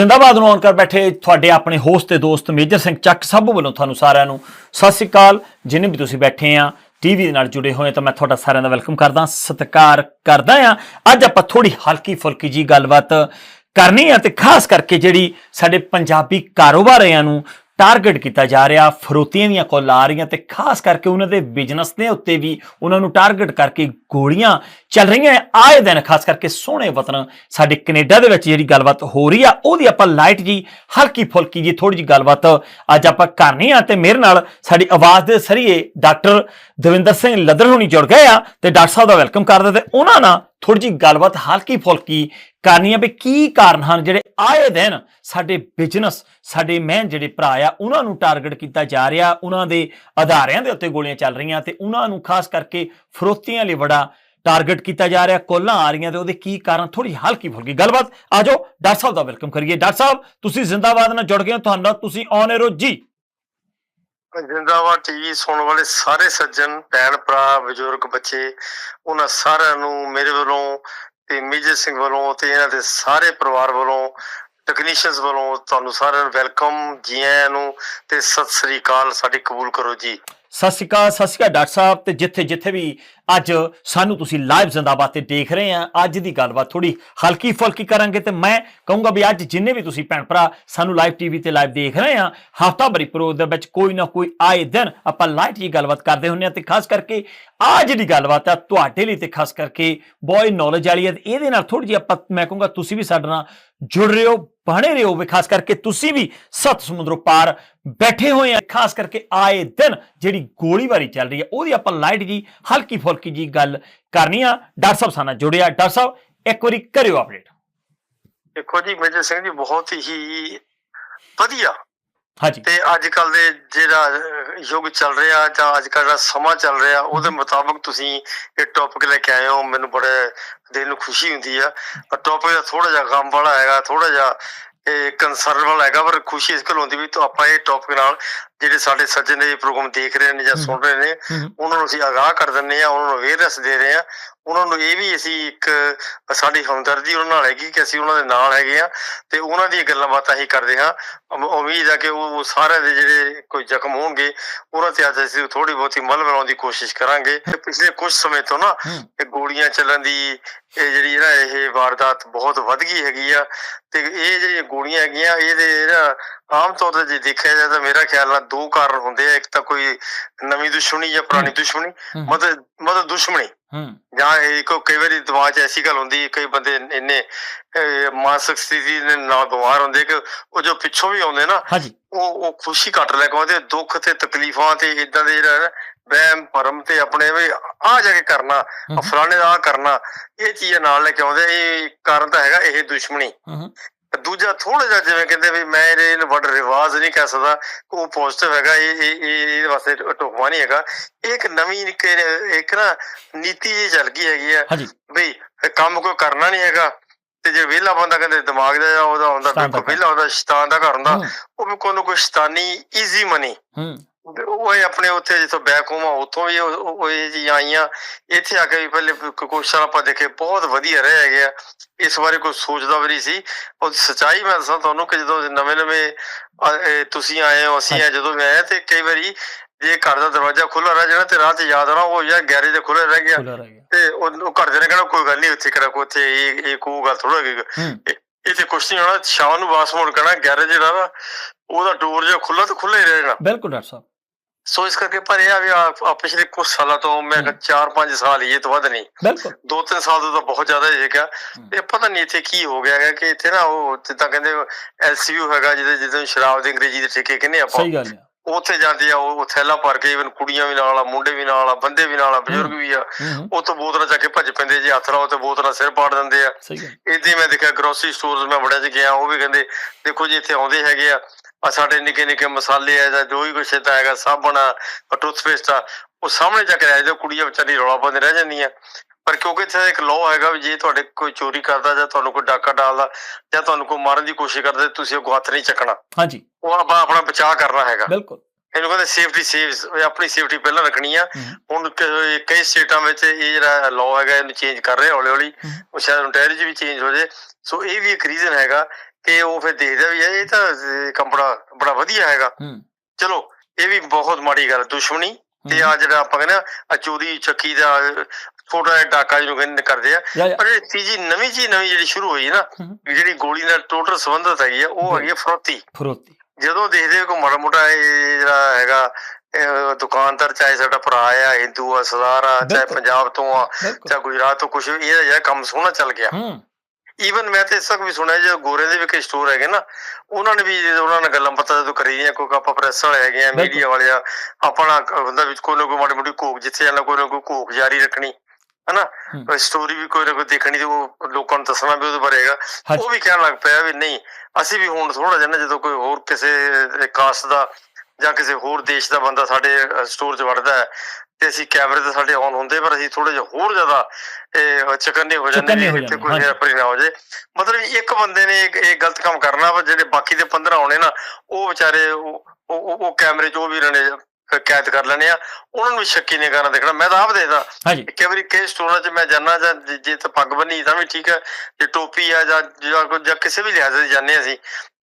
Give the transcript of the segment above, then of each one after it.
ਜ਼ਿੰਦਾਬਾਦ ਨੂੰ ਆਨ ਕਰ ਬੈਠੇ ਤੁਹਾਡੇ ਆਪਣੇ ਹੋਸਟ ਤੇ ਦੋਸਤ ਮੇਜਰ ਸਿੰਘ ਚੱਕ ਸਭ ਵੱਲੋਂ ਤੁਹਾਨੂੰ ਸਾਰਿਆਂ ਨੂੰ ਸਤਿ ਸ੍ਰੀ ਅਕਾਲ। ਜਿੰਨੇ ਵੀ ਤੁਸੀਂ ਬੈਠੇ ਆ ਟੀਵੀ ਦੇ ਨਾਲ ਜੁੜੇ ਹੋਏ ਤਾਂ ਮੈਂ ਤੁਹਾਡਾ ਸਾਰਿਆਂ ਦਾ ਵੈਲਕਮ ਕਰਦਾ, ਸਤਿਕਾਰ ਕਰਦਾ ਆ। ਅੱਜ ਆਪਾਂ ਥੋੜੀ ਹਲਕੀ ਫੁਲਕੀ ਜੀ ਗੱਲਬਾਤ ਕਰਨੀ ਆ ਤੇ ਖਾਸ ਕਰਕੇ ਜਿਹੜੀ ਸਾਡੇ ਪੰਜਾਬੀ ਕਾਰੋਬਾਰੀਆਂ ਨੂੰ ਟਾਰਗੇਟ ਕੀਤਾ ਜਾ ਰਿਹਾ, ਫਰੋਤੀਆਂ ਦੀਆਂ ਕਾਲ ਆ ਰਹੀਆਂ ਤੇ ਖਾਸ ਕਰਕੇ ਉਹਨਾਂ ਦੇ ਬਿਜ਼ਨਸ ਦੇ ਉੱਤੇ ਵੀ ਉਹਨਾਂ ਨੂੰ ਟਾਰਗੇਟ ਕਰਕੇ ਗੋਲੀਆਂ ਚੱਲ ਰਹੀਆਂ ਆਏ ਦਿਨ ਖਾਸ ਕਰਕੇ ਸੋਹਣੇ ਵਤਨ ਸਾਡੇ ਕੈਨੇਡਾ ਦੇ ਵਿੱਚ ਜਿਹੜੀ ਗੱਲਬਾਤ ਹੋ ਰਹੀ ਆ, ਉਹਦੀ ਆਪਾਂ ਲਾਈਟ ਜੀ, ਹਲਕੀ ਫੁਲਕੀ ਜੀ ਥੋੜੀ ਜੀ ਗੱਲਬਾਤ ਅੱਜ ਆਪਾਂ ਕਰਨੀ ਆ ਤੇ ਮੇਰੇ ਨਾਲ ਸਾਡੀ ਆਵਾਜ਼ ਦੇ ਸਰੀਏ ਡਾਕਟਰ ਦਵਿੰਦਰ ਸਿੰਘ ਲੱਦਰ ਹੁਣੀ ਜੁੜ ਗਏ ਆ ਤੇ ਡਾਕਟਰ ਸਾਹਿਬ ਦਾ ਵੈਲਕਮ ਕਰਦੇ ਤੇ ਉਹਨਾਂ ਨਾਲ ਥੋੜੀ ਜੀ ਗੱਲਬਾਤ ਹਲਕੀ ਫੁਲਕੀ ਕਰਨੀ ਆ ਵੀ ਕੀ ਕਾਰਨ ਹਨ ਜਿਹੜੇ ਆਏ ਦਿਨ ਸਾਡੇ ਬਿਜ਼ਨਸ ਸਾਡੇ ਮਹਿਨ ਜਿਹੜੇ ਭਰਾ ਆ, ਉਹਨਾਂ ਨੂੰ ਟਾਰਗੇਟ ਕੀਤਾ ਜਾ ਰਿਹਾ, ਉਹਨਾਂ ਦੇ ਆਧਾਰਿਆਂ ਦੇ ਉੱਤੇ ਗੋਲੀਆਂ ਚੱਲ ਰਹੀਆਂ ਤੇ ਉਹਨਾਂ ਨੂੰ ਖਾਸ ਕਰਕੇ ਫਰੋਤੀਆਂ ਲਈ ਬੜਾ ਟਾਰਗੇਟ ਕੀਤਾ ਜਾ ਰਿਹਾ, ਕੋਲਾਂ ਆ ਰਹੀਆਂ ਤੇ ਉਹਦੇ ਕੀ ਕਾਰਨ ਥੋੜੀ ਹਲਕੀ ਫੁਲਕੀ ਗੱਲਬਾਤ ਆਜੋ ਡਾਕਟਰ ਸਾਹਿਬ ਦਾ ਵੈਲਕਮ ਕਰੀਏ। ਡਾਕਟਰ ਸਾਹਿਬ, ਤੁਸੀਂ ਜ਼ਿੰਦਾਬਾਦ ਨਾਲ ਜੁੜ ਗਏ ਹੋ ਤੁਹਾਨੂੰ ਤੁਸੀਂ ਔਨ 에ਅਰ ਹੋ। ਜੀ। ਜਿੰਦਾਬਾਦ ਟੀਵੀ ਸੁਣਨ ਵਾਲੇ ਸਾਰੇ ਸੱਜਣ, ਭੈਣ ਭਰਾ, ਬਜ਼ੁਰਗ ਬੱਚੇ, ਉਹਨਾਂ ਸਾਰਿਆਂ ਨੂੰ ਮੇਰੇ ਵੱਲੋਂ ਤੇ ਮੇਜਰ ਸਿੰਘ ਵੱਲੋਂ ਤੇ ਇਹਨਾਂ ਦੇ ਸਾਰੇ ਪਰਿਵਾਰ ਵੱਲੋਂ ਟੈਕਨੀਸ਼ੀਅਨਸ ਵੱਲੋਂ ਤੁਹਾਨੂੰ ਸਾਰਿਆਂ ਨੂੰ ਵੈਲਕਮ ਜੀ ਆਇਆਂ ਨੂੰ ਤੇ ਸਤਿ ਸ੍ਰੀ ਅਕਾਲ ਸਾਡੀ ਕਬੂਲ ਕਰੋ ਜੀ। ਸਤਿ ਸ਼੍ਰੀ ਅਕਾਲ, ਸਤਿ ਸ਼੍ਰੀ ਅਕਾਲ ਡਾਕਟਰ ਸਾਹਿਬ ਤੇ ਜਿੱਥੇ ਜਿੱਥੇ ਵੀ ਅੱਜ ਸਾਨੂੰ ਤੁਸੀਂ ਲਾਈਵ ਜ਼ਿੰਦਾਬਾਦ ਤੇ ਦੇਖ ਰਹੇ ਆ ਅੱਜ ਦੀ ਗੱਲਬਾਤ ਥੋੜੀ ਹਲਕੀ ਫੁਲਕੀ ਕਰਾਂਗੇ ਤੇ ਮੈਂ ਕਹੂੰਗਾ ਵੀ ਅੱਜ ਜਿੰਨੇ ਵੀ ਤੁਸੀਂ ਭੈਣ ਭਰਾ ਸਾਨੂੰ ਲਾਈਵ ਟੀਵੀ ਤੇ ਲਾਈਵ ਦੇਖ ਰਹੇ ਆ ਹਫਤਾ ਭਰੀ ਪ੍ਰੋ ਦੇ ਵਿੱਚ ਕੋਈ ਨਾ ਕੋਈ ਆਏ ਦਿਨ ਆਪਾਂ ਲਾਈਟ ਜੀ ਗੱਲਬਾਤ ਕਰਦੇ ਹੁੰਨੇ ਆ ਤੇ ਖਾਸ ਕਰਕੇ ਆ ਜਿਹੜੀ ਗੱਲਬਾਤ ਆ ਤੁਹਾਡੇ ਲਈ ਤੇ ਖਾਸ ਕਰਕੇ ਬਹੁਤ ਨੌਲੇਜ ਵਾਲੀ ਹੈ ਤੇ ਇਹਦੇ ਨਾਲ ਥੋੜੀ ਜਿਹੀ ਆਪਾਂ, ਮੈਂ ਕਹੂੰਗਾ ਤੁਸੀਂ ਵੀ ਸਾਡੇ ਨਾਲ ਜੁੜ ਰਹੇ ਹੋ, ਬਣੇ ਰਹੋ ਵੀ ਖਾਸ ਕਰਕੇ ਤੁਸੀਂ ਵੀ ਸੱਤ ਸਮੁੰਦਰੋਂ ਪਾਰ ਬੈਠੇ ਹੋਏ ਆ। ਖਾਸ ਕਰਕੇ ਆਏ ਦਿਨ ਜਿਹੜੀ ਗੋਲੀਬਾਰੀ ਚੱਲ ਰਹੀ ਹੈ ਉਹਦੀ ਆਪਾਂ ਲਾਈਟ ਜੀ ਹਲਕੀ ਫੁਲਕੀ ਜੀ ਗੱਲ ਕਰਨੀ ਆ? ਡਾਕਟਰ ਸਾਹਿਬ ਸਾਨਾ ਜੁੜਿਆ ਡਾਕਟਰ ਸਾਹਿਬ ਇੱਕ ਵਾਰੀ ਕਰਿਓ ਅਪਡੇਟ ਦੇਖੋ ਜੀ ਮੇਜਰ ਸਿੰਘ ਜੀ ਬਹੁਤ ਹੀ ਵਧੀਆ। ਹਾਂਜੀ। ਤੇ ਅੱਜ ਕੱਲ ਦੇ ਜਿਹੜਾ ਯੁੱਗ ਚੱਲ ਰਿਹਾ ਜਾਂ ਅੱਜ ਕੱਲ ਦਾ ਸਮਾਂ ਚੱਲ ਰਿਹਾ ਉਹਦੇ ਮੁਤਾਬਕ ਤੁਸੀਂ ਇਹ ਟੌਪਿਕ ਲੈ ਕੇ ਆਏ ਹੋ। ਮੈਨੂੰ ਬੜੇ ਦਿਲ ਨੂੰ ਖੁਸ਼ੀ ਹੁੰਦੀ ਆ। ਪਰ ਟੌਪਿਕ ਥੋੜਾ ਜਿਹਾ ਗਮ ਵਾਲਾ ਹੈਗਾ ਥੋੜਾ ਜਿਹਾ ਕੰਸਰਨ ਵਾਲਾ ਹੈਗਾ ਪਰ ਖੁਸ਼ੀ ਇਸ ਗੱਲ ਹੁੰਦੀ ਵੀ ਤਾਂ ਆਪਾਂ ਇਹ ਟੌਪਿਕ ਨਾਲ ਜਿਹੜੇ ਸਾਡੇ ਸੱਜਣ ਇਹ ਪ੍ਰੋਗਰਾਮ ਦੇਖ ਰਹੇ ਨੇ ਜਾਂ ਸੁਣ ਰਹੇ ਨੇ। ਉਹਨਾਂ ਨੂੰ ਅਸੀਂ ਆਗਾਹ ਕਰ ਦਿੰਨੇ ਆ ਉਹਨਾਂ ਨੂੰ ਅਵੇਅਰਨੈਸ ਦੇ ਰਹੇ ਆ ਉਹਨਾਂ ਨੂੰ ਇਹ ਵੀ ਅਸੀਂ ਇੱਕ ਸਾਡੀ ਹਮਦਰਦੀ ਉਹਨਾਂ ਨਾਲ ਹੈਗੀ ਕਿ ਅਸੀਂ ਉਹਨਾਂ ਦੇ ਨਾਲ ਹੈਗੇ ਆ ਤੇ ਉਹਨਾਂ ਦੀਆਂ ਗੱਲਾਂ ਬਾਤਾਂ ਹੀ ਕਰਦੇ ਹਾਂ। ਉਮ- ਉਮੀਦ ਹੈ ਕਿ ਉਹ ਸਾਰਿਆਂ ਦੇ ਜਿਹੜੇ ਕੋਈ ਜ਼ਖਮ ਹੋਣਗੇ ਉਹਨਾਂ ਤੇ ਅੱਜ ਅਸੀਂ ਥੋੜੀ ਬਹੁਤੀ ਮੱਲ ਬਣਾਉਣ ਦੀ ਕੋਸ਼ਿਸ਼ ਕਰਾਂਗੇ। ਪਿਛਲੇ ਕੁਝ ਸਮੇਂ ਤੋਂ ਨਾ। ਇਹ ਗੋਲੀਆਂ ਚੱਲਣ ਦੀ ਇਹ ਜਿਹੜੀ ਨਾ ਇਹ ਵਾਰਦਾਤ ਬਹੁਤ ਵੱਧ ਗਈ ਹੈਗੀ ਆ। ਤੇ ਇਹ ਜਿਹੜੀਆਂ ਗੋਲੀਆਂ ਹੈਗੀਆਂ ਇਹਦੇ ਨਾ ਆਮ ਤੌਰ ਤੇ ਜੇ ਦੇਖਿਆ ਜਾਏ ਤਾਂ ਮੇਰਾ ਖਿਆਲ ਨਾਲ ਦੋ ਕਾਰਨ ਹੁੰਦੇ ਆ। ਇੱਕ ਤਾਂ ਕੋਈ ਨਵੀਂ ਦੁਸ਼ਮਣੀ ਜਾਂ ਪੁਰਾਣੀ ਦੁਸ਼ਮਣੀ। ਮਤਲਬ ਮਤਲਬ ਦੁਸ਼ਮਣੀ। ਹੂੰ। ਜਾਂ ਇਹ ਕੋ ਕਈ ਵਾਰੀ ਦਿਮਾਗ 'ਚ ਐਸੀ ਗੱਲ ਹੁੰਦੀ ਕਈ ਬੰਦੇ ਇੰਨੇ ਮਾਨਸਿਕ ਸਥਿਤੀ ਦੇ ਨਾਲ ਬਿਮਾਰ ਹੁੰਦੇ ਕਿ ਉਹ ਜੋ ਪਿੱਛੋਂ ਵੀ ਆਉਂਦੇ ਨਾ ਉਹ ਉਹ ਖੁਸ਼ੀ ਕੱਟ ਲੈ ਕੇ ਆਉਂਦੇ ਦੁੱਖ ਤੇ ਤਕਲੀਫਾਂ ਤੇ ਇਦਾਂ ਦੇ ਜਿਹੜਾ ਵਹਿਮ ਭਰਮ ਤੇ ਆਪਣੇ ਵੀ ਆ ਜਾ ਕੇ ਕਰਨਾ ਫਲਾਣੇ ਦਾ ਕਰਨਾ ਇਹ ਚੀਜ਼ਾਂ ਨਾਲ ਲੈ ਕੇ ਆਉਂਦੇ ਇਹ ਕਾਰਨ ਤਾਂ ਹੈਗਾ ਇਹ ਦੁਸ਼ਮਣੀ। ਦੂਜਾ ਥੋੜਾ ਜਿਹਾ ਜਿਵੇਂ ਕਹਿੰਦੇ ਵੀ ਮੈਂ ਇਹਦੇ ਇਹਨੂੰ ਵੱਡ ਰਿਵਾਜ ਨਹੀਂ ਕਹਿ ਸਕਦਾ ਉਹ ਪੋਜ਼ਿਟਿਵ ਹੈਗਾ ਇਹ ਇਹ ਇਹ ਇਹਦੇ ਵਾਸਤੇ ਢੁਕਵਾ ਨਹੀਂ ਹੈਗਾ। ਇੱਕ ਨਵੀਂ ਇੱਕ ਨਾ ਨੀਤੀ ਜੀ ਚੱਲ ਗਈ ਹੈਗੀ ਆ ਬਈ ਕੰਮ ਕੋਈ ਕਰਨਾ ਨਹੀਂ ਹੈਗਾ ਤੇ ਜੇ ਵਿਹਲਾ ਬੰਦਾ ਕਹਿੰਦੇ ਦਿਮਾਗ ਦਾ ਉਹਦਾ ਹੁੰਦਾ ਬਿਲਕੁਲ ਵਿਹਲਾ ਹੁੰਦਾ ਸ਼ੈਤਾਨ ਦਾ ਘਰ ਹੁੰਦਾ ਉਹ ਵੀ ਕੋਈ ਨਾ ਕੋਈ ਸ਼ੈਤਾਨੀ ਈਜ਼ੀ ਮਨੀ ਹੂੰ। ਉਹ ਆਪਣੇ ਉੱਥੇ ਜਿੱਥੋਂ ਬੈਕ ਹੋਮ ਆ ਉੱਥੋਂ ਵੀ ਉਹ ਇਹ ਜੀ ਆਈਆਂ। ਇੱਥੇ ਆ ਕੇ ਵੀ ਪਹਿਲੇ ਕੁਝ ਸਾਲ ਆਪਾਂ ਦੇਖੇ ਬਹੁਤ ਵਧੀਆ ਰਹੇ ਹੈਗੇ ਆ। ਇਸ ਬਾਰੇ ਕੋਈ ਸੋਚਦਾ ਵੀ ਨਹੀਂ ਸੀ। ਉਹ ਸੱਚਾਈ ਮੈਂ ਦੱਸਾਂ ਤੁਹਾਨੂੰ ਕਿ ਜਦੋਂ ਨਵੇਂ ਨਵੇਂ ਤੁਸੀਂ ਆਏ ਹੋ ਅਸੀਂ ਆਏ ਜਦੋਂ ਮੈਂ ਆਇਆ ਤੇ ਕਈ ਵਾਰੀ ਜੇ ਘਰ ਦਾ ਦਰਵਾਜ਼ਾ ਖੁੱਲਾ ਰਹਿ ਜਾਣਾ ਤੇ ਰਾਹ 'ਚ ਯਾਦ ਆਉਣਾ ਉਹ ਯਾਰ ਗੈਰੇਜ ਦੇ ਖੁੱਲੇ ਰਹਿ ਗਿਆ ਤੇ ਉਹ ਘਰ ਦੇ ਨੇ ਕਹਿਣਾ ਕੋਈ ਗੱਲ ਨਹੀਂ ਉੱਥੇ ਕਿਹੜਾ ਕੋਈ ਉੱਥੇ ਇਹ ਇਹ ਕੋਈ ਗੱਲ ਥੋੜਾ ਹੈਗੀ ਇਹ ਤੇ ਕੁਛ ਨਹੀਂ ਹੋਣਾ ਸ਼ਾਮ ਨੂੰ ਵਾਪਸ ਮੁੜ ਕਹਿਣਾ ਗੈਰੇਜ ਜਿਹੜਾ ਉਹਦਾ ਡੋਰ ਜਿਹਾ ਖੁੱਲਾ ਤੇ ਖੁੱਲਾ ਹੀ ਰਹਿਣਾ ਬਿਲਕੁਲ ਡਾਕਟਰ ਸਾਹਿਬ। ਸੋ ਇਸ ਕਰਕੇ ਪਰ ਇਹ ਆ ਵੀ ਆ ਪਿਛਲੇ ਕੁਝ ਸਾਲਾਂ ਤੋਂ ਮੈਂ ਹਮ। 4-5 ਸਾਲ ਹੀ ਇਹ ਤੋਂ ਵੱਧ ਨਹੀਂ। ਬਿਲਕੁਲ। 2-3 ਸਾਲ ਤੋਂ ਤਾਂ ਬਹੁਤ ਜ਼ਿਆਦਾ ਹੀ ਹੈਗਾ। ਇਹ ਪਤਾ ਨਹੀਂ ਇੱਥੇ ਕੀ ਹੋ ਗਿਆ ਹੈਗਾ ਕਿ ਇੱਥੇ ਨਾ ਉਹ ਜਿੱਦਾਂ ਕਹਿੰਦੇ ਐਲਸੀਯੂ ਹੈਗਾ ਜਿਹਦੇ ਜਿਹਦੇ ਸ਼ਰਾਬ ਦੇ ਅੰਗਰੇਜ਼ੀ ਦੇ ਠੇਕੇ ਕਹਿੰਦੇ ਆਪਾਂ। ਸਹੀ ਗੱਲ ਹੈ ਉੱਥੇ ਜਾਂਦੇ ਆ ਉਹ ਥੈਲਾ ਭਰ ਕੇ ਇਵਨ ਕੁੜੀਆਂ ਵੀ ਨਾਲ ਆ ਮੁੰਡੇ ਵੀ ਨਾਲ ਆ ਬੰਦੇ ਵੀ ਨਾਲ ਆ ਬਜ਼ੁਰਗ ਵੀ ਆ। ਹੂੰ ਹੂੰ। ਤੋਂ ਬੋਤਲਾਂ ਚੱਕ ਕੇ ਭੱਜ ਪੈਂਦੇ ਜੇ ਹੱਥ ਲਾਓ ਤੇ ਬੋਤਲਾਂ ਸਿਰ ਪਾੜ ਦਿੰਦੇ ਆ। ਇਦਾਂ ਮੈਂ ਦੇਖਿਆ ਗਰੋਸਰੀ ਸਟੋਰਸ ਮੈਂ ਬੜਿਆਂ ਚ ਗਿਆ ਉਹ ਵੀ ਕਹਿੰਦੇ ਦੇਖੋ ਜੀ ਇੱਥੇ ਆਉਂਦੇ ਹੈਗੇ ਆ। ਆ ਸਾਡੇ ਨਿੱਕੇ ਨਿੱਕੇ ਮਸਾਲੇ ਆ ਜਾਂ ਜੋ ਵੀ ਕੁਛ ਏਦਾਂ ਹੈਗਾ ਸਾਬਣ ਆ ਟੂਥਪੇਸਟ ਆ ਉਹ ਸਾਹਮਣੇ ਜਾ ਕੇ ਰਹਿ ਜਾਂਦੇ ਕੁੜੀਆਂ ਵਿਚਾਰੀ ਰੌਲਾ ਪਾਉਂਦੇ ਰਹਿ ਜਾਂਦੀਆਂ। ਪਰ ਕਿਉਂਕਿ ਇੱਥੇ ਇੱਕ ਲਾਅ ਹੈਗਾ ਵੀ ਜੇ ਤੁਹਾਡੇ ਕੋਈ ਚੋਰੀ ਕਰਦਾ ਜਾਂ ਤੁਹਾਨੂੰ ਕੋਈ ਡਾਕਾ ਡਾਲਦਾ ਜਾਂ ਤੁਹਾਨੂੰ ਕੋਈ ਮਾਰਨ ਦੀ ਕੋਸ਼ਿਸ਼ ਕਰਦਾ ਤੁਸੀਂ ਉਹ ਹੱਥ ਨਹੀਂ ਚੱਕਣਾ। ਹਾਂਜੀ। ਉਹ ਆਪਾਂ ਆਪਣਾ ਬਚਾਅ ਕਰਨਾ ਹੈਗਾ। ਬਿਲਕੁਲ। ਇਹਨੂੰ ਕਹਿੰਦੇ ਸੇਫਟੀ ਸੇਵਸ ਆਪਣੀ ਸੇਫਟੀ ਪਹਿਲਾਂ ਰੱਖਣੀ ਆ। ਹੁਣ ਕਈ ਸਟੇਟਾਂ ਵਿੱਚ ਇਹ ਜਿਹੜਾ ਲਾਅ ਹੈਗਾ ਇਹਨੂੰ ਚੇਂਜ ਕਰ ਰਹੇ ਹੌਲੀ ਹੌਲੀ। ਉਹ ਸ਼ਾਇਦ ontario 'ਚ ਵੀ ਚੇਂਜ ਹੋ ਜੇ। ਸੋ ਇਹ ਵੀ ਇੱਕ ਰੀਜ਼ਨ ਹੈਗਾ ਕਿ ਉਹ ਫਿਰ ਦੇਖਦਾ ਵੀ ਇਹ ਤਾਂ ਕੰਮ ਬੜਾ ਵਧੀਆ ਹੈਗਾ। ਚਲੋ ਇਹ ਵੀ ਬਹੁਤ ਮਾੜੀ ਗੱਲ ਦੁਸ਼ਮਣੀ। ਤੇ ਆ ਜਿਹੜਾ ਆਪਾਂ ਕਹਿੰਦੇ ਆ ਚੋਰੀ ਚੱਕੀ ਦਾ ਛੋਟਾ ਜਿਹਾ ਡਾਕਾ ਜਿਹਨੂੰ ਕਹਿੰਦੇ ਕਰਦੇ ਆ। ਪਰ ਇਹ ਤੀਜੀ ਨਵੀਂ ਚੀਜ਼ ਨਵੀਂ ਜਿਹੜੀ ਸ਼ੁਰੂ ਹੋਈ ਨਾ। ਜਿਹੜੀ ਗੋਲੀ ਨਾਲ ਟੋਟਲ ਸੰਬੰਧਤ ਹੈਗੀ ਆ ਉਹ ਹੈਗੀ ਫਰੋਤੀ। ਫਰੋਤੀ। ਜਦੋਂ ਦੇਖਦੇ ਕੋਈ ਮਾੜਾ ਮੋਟਾ ਇਹ ਜਿਹੜਾ ਹੈਗਾ ਦੁਕਾਨਦਾਰ ਚਾਹੇ ਸਾਡਾ ਭਰਾ ਆ ਹਿੰਦੂ ਆ ਸਰਦਾਰ ਆ ਚਾਹੇ। ਪੰਜਾਬ ਤੋਂ ਆ ਚਾਹੇ ਗੁਜਰਾਤ ਤੋਂ ਕੁਝ ਇਹ ਜਿਹੜਾ ਕੰਮ ਸੋਹਣਾ ਚੱਲ ਗਿਆ। ਹੂੰ। ਈਵਨ ਮੈਂ ਤੇ ਇਸ ਤੱਕ ਵੀ ਸੁਣਿਆ ਜੇ ਗੋਰੇ ਦੇ ਵੀ ਕਈ ਸਟੋਰ ਹੈਗੇ ਨਾ ਉਹਨਾਂ ਨੇ ਵੀ ਉਹਨਾਂ ਨਾਲ ਗੱਲਾਂ ਪਤਾ ਜਦੋਂ ਕਰੀ ਦੀਆਂ ਕੋਈ ਆਪਾਂ ਪ੍ਰੈਸ ਵਾਲੇ ਹੈਗੇ ਆ। ਮੀਡੀਆ ਵਾਲੇ ਆ ਆਪਣਾ ਹੁੰਦਾ ਵਿੱਚ ਕੋਈ ਨਾ ਕੋਈ ਮਾੜੀ ਮੋਟੀ ਕੋਕ ਜਿੱਥੇ ਜਾਂਦਾ ਕੋਈ ਨਾ ਕੋਈ ਕੋਕ ਜਾਰੀ ਰੱਖਣੀ ਹਨਾ। ਸਟੋਰੀ ਵੀ ਕੋਈ ਨਾ ਕੋਈ ਦੇਖਣੀ ਤੇ ਉਹ ਲੋਕਾਂ ਨੂੰ ਦੱਸਣਾ ਵੀ ਉਹਦੇ ਬਾਰੇ ਹੈਗਾ। ਉਹ ਵੀ ਕਹਿਣ ਲੱਗ ਪਿਆ ਵੀ ਨਹੀਂ ਅਸੀਂ ਵੀ ਹੁਣ ਥੋੜਾ ਜਿਹਾ ਜਦੋਂ ਕੋਈ ਹੋਰ ਕਿਸੇ ਕਾਸਟ ਦਾ ਜਾਂ ਕਿਸੇ ਹੋਰ ਦੇਸ਼ ਦਾ ਬੰਦਾ ਸਾਡੇ ਸਟੋਰ 'ਚ ਵੜਦਾ ਹੈ ਤੇ ਅਸੀਂ ਕੈਮਰੇ ਤੇ ਸਾਡੇ ਆਨ ਹੁੰਦੇ ਪਰ ਅਸੀਂ ਥੋੜਾ ਜਿਹਾ ਹੋਰ ਜ਼ਿਆਦਾ ਇਹ ਚਕੰਨੇ ਹੋ ਜਾਂਦੇ ਕਿਤੇ ਜਾਂਦੇ, ਕੋਈ। ਹੈਰਾਫੇਰੀ ਨਾ ਹੋ ਜਾਏ। ਮਤਲਬ ਇੱਕ ਬੰਦੇ ਨੇ ਇਹ ਗਲਤ ਕੰਮ ਕਰਨਾ ਵਾ ਜਿਹੜੇ ਬਾਕੀ ਦੇ 15 ਆਉਣੇ ਨਾ ਉਹ ਵਿਚਾਰੇ ਉਹ ਕੈਮਰੇ 'ਚ ਉਹ ਵੀ ਨੇ ਕੈਦ ਕਰ ਲੈਣੇ ਆ। ਉਹਨਾਂ ਨੂੰ ਵੀ ਸ਼ੱਕੀ ਨਹੀਂ ਕਰਨਾ ਦੇਖਣਾ। ਮੈਂ ਤਾਂ ਆਪ ਦੇਖਦਾ। ਕਈ ਵਾਰੀ ਕਈ ਸਟੋਰਾਂ 'ਚ ਮੈਂ ਜਾਣਾ ਜਾਂ ਜੇ- ਜੇ ਤਾਂ ਪੱਗ ਬੰਨੀ ਤਾਂ ਵੀ ਠੀਕ ਹੈ ਜੇ ਟੋਪੀ ਆ ਜਾਂ ਜਾਂ ਕੋਈ- ਜਾਂ ਕਿਸੇ ਵੀ ਲਿਹਾਜ਼ ਨਾਲ ਜਾਂਦੇ ਅਸੀਂ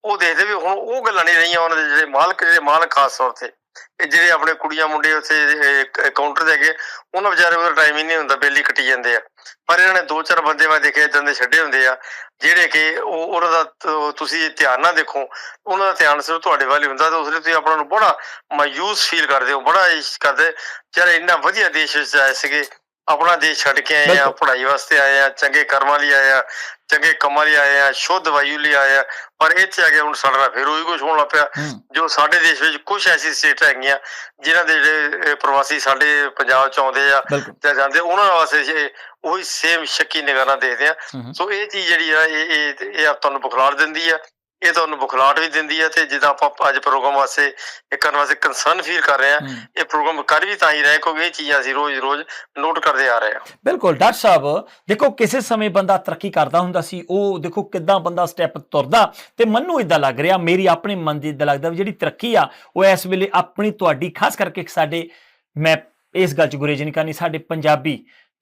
ਉਹ ਦੇਖਦੇ ਵੀ ਹੁਣ ਉਹ ਗੱਲਾਂ ਨਹੀਂ ਰਹੀਆਂ ਉਹਨਾਂ ਦੇ ਜਿਹੜੇ ਮਾਲਕ ਜਿਹੜੇ ਮਾਲਕ ਖਾਸ ਤੌਰ ਤੇ। ਇਹ ਜਿਹੜੇ ਆਪਣੇ ਕੁੜੀਆਂ ਮੁੰਡੇ ਉੱਥੇ ਕਾਊਂਟਰ ਦੇ ਅੱਗੇ ਉਹਨਾਂ ਵਿਚਾਰੇ ਕੋਲ ਟਾਈਮ ਹੀ ਨਹੀਂ ਹੁੰਦਾ ਬੇਲੀ ਕੱਟੀ ਜਾਂਦੇ ਆ ਪਰ ਇਹਨਾਂ ਨੇ ਦੋ ਚਾਰ ਬੰਦੇ ਮੈਂ ਦੇਖੇ ਇਦਾਂ ਦੇ ਛੱਡੇ ਹੁੰਦੇ ਆ ਜਿਹੜੇ ਕਿ ਉਹ ਉਹਨਾਂ ਦਾ ਤੁਸੀਂ ਧਿਆਨ ਨਾ ਦੇਖੋ ਉਹਨਾਂ ਦਾ ਧਿਆਨ ਸਿਰਫ ਤੁਹਾਡੇ ਵੱਲ ਹੀ ਹੁੰਦਾ ਤੇ ਉਸ ਲਈ ਤੁਸੀਂ ਆਪਣਾ ਨੂੰ ਬੜਾ ਮਾਯੂਸ ਫੀਲ ਕਰਦੇ ਹੋ ਬੜਾ ਇਸ਼ ਕਰਦੇ ਯਾਰ ਇੰਨਾ ਵਧੀਆ ਦੇਸ਼ ਵਿੱਚ ਆਏ ਸੀਗੇ ਆਪਣਾ ਦੇਸ਼ ਛੱਡ ਕੇ ਆਏ ਆ। ਪੜ੍ਹਾਈ ਵਾਸਤੇ ਆਏ ਆ ਚੰਗੇ ਕਰਮਾਂ ਲਈ ਆਏ ਆ ਚੰਗੇ ਕੰਮਾਂ ਲਈ ਆਏ ਆ ਸ਼ੁੱਧ ਵਾਯੂ ਲਈ ਆਏ ਆ ਪਰ ਇੱਥੇ ਆ ਕੇ ਹੁਣ ਸਾਡਾ ਫਿਰ ਉਹੀ ਕੁਝ ਹੋਣ ਲੱਗ ਪਿਆ। ਜੋ ਸਾਡੇ ਦੇਸ਼ ਵਿੱਚ ਕੁਝ ਐਸੀ ਸਟੇਟ ਹੈਗੀਆਂ ਜਿਨ੍ਹਾਂ ਦੇ ਜਿਹੜੇ ਪ੍ਰਵਾਸੀ ਸਾਡੇ ਪੰਜਾਬ ਚ ਆਉਂਦੇ ਆ ਜਾਂ ਜਾਂਦੇ ਉਹਨਾਂ ਵਾਸਤੇ ਉਹੀ ਸੇਮ ਸ਼ੱਕੀ ਨਿਗਾਹ ਦੇਖਦੇ ਆ। ਸੋ ਇਹ ਚੀਜ਼ ਜਿਹੜੀ ਆ ਇਹ ਇਹ ਤੁਹਾਨੂੰ ਬੁਖਲਾੜ ਦਿੰਦੀ ਆ। ਇਹ ਤੁਹਾਨੂੰ ਬੁਖਲਾੜ ਵੀ ਦਿੰਦੀ ਆ ਤੇ ਜਿੱਦਾਂ ਆਪਾਂ ਅੱਜ ਪ੍ਰੋਗਰਾਮ ਵਾਸਤੇ ਇਹ ਕਰਨ ਵਾਸਤੇ ਕੰਸਰਨ ਫੀਲ ਕਰ ਰਹੇ ਆ ਹੂੰ। ਇਹ ਪ੍ਰੋਗਰਾਮ ਕਰ ਵੀ ਤਾਂ ਹੀ ਰਹੇ ਕਿਉਂਕਿ ਇਹ ਚੀਜ਼ਾਂ ਅਸੀਂ ਰੋਜ਼-ਰੋਜ਼ ਨੋਟ ਕਰਦੇ ਆ ਰਹੇ ਆ ਬਿਲਕੁਲ ਡਾਕਟਰ ਸਾਹਿਬ ਦੇਖੋ ਕਿਸੇ ਸਮੇਂ ਬੰਦਾ ਤਰੱਕੀ ਕਰਦਾ ਹੁੰਦਾ ਸੀ ਉਹ ਦੇਖੋ ਕਿੱਦਾਂ ਬੰਦਾ ਸਟੈਪ ਤੁਰਦਾ ਤੇ ਮੈਨੂੰ ਇਦਾਂ ਲੱਗ ਰਿਹਾ ਮੇਰੀ ਆਪਣੇ ਮਨ ਦੀ ਇਦਾਂ ਲੱਗਦਾ ਵੀ ਜਿਹੜੀ ਤਰੱਕੀ ਆ ਉਹ ਇਸ ਵੇਲੇ ਆਪਣੀ ਤੁਹਾਡੀ ਖਾਸ ਕਰਕੇ ਸਾਡੇ ਮੈਂ ਇਸ ਗੱਲ 'ਚ ਗੁਰੇਜ ਨਹੀਂ ਕਰਨੀ ਸਾਡੇ ਪੰਜਾਬੀ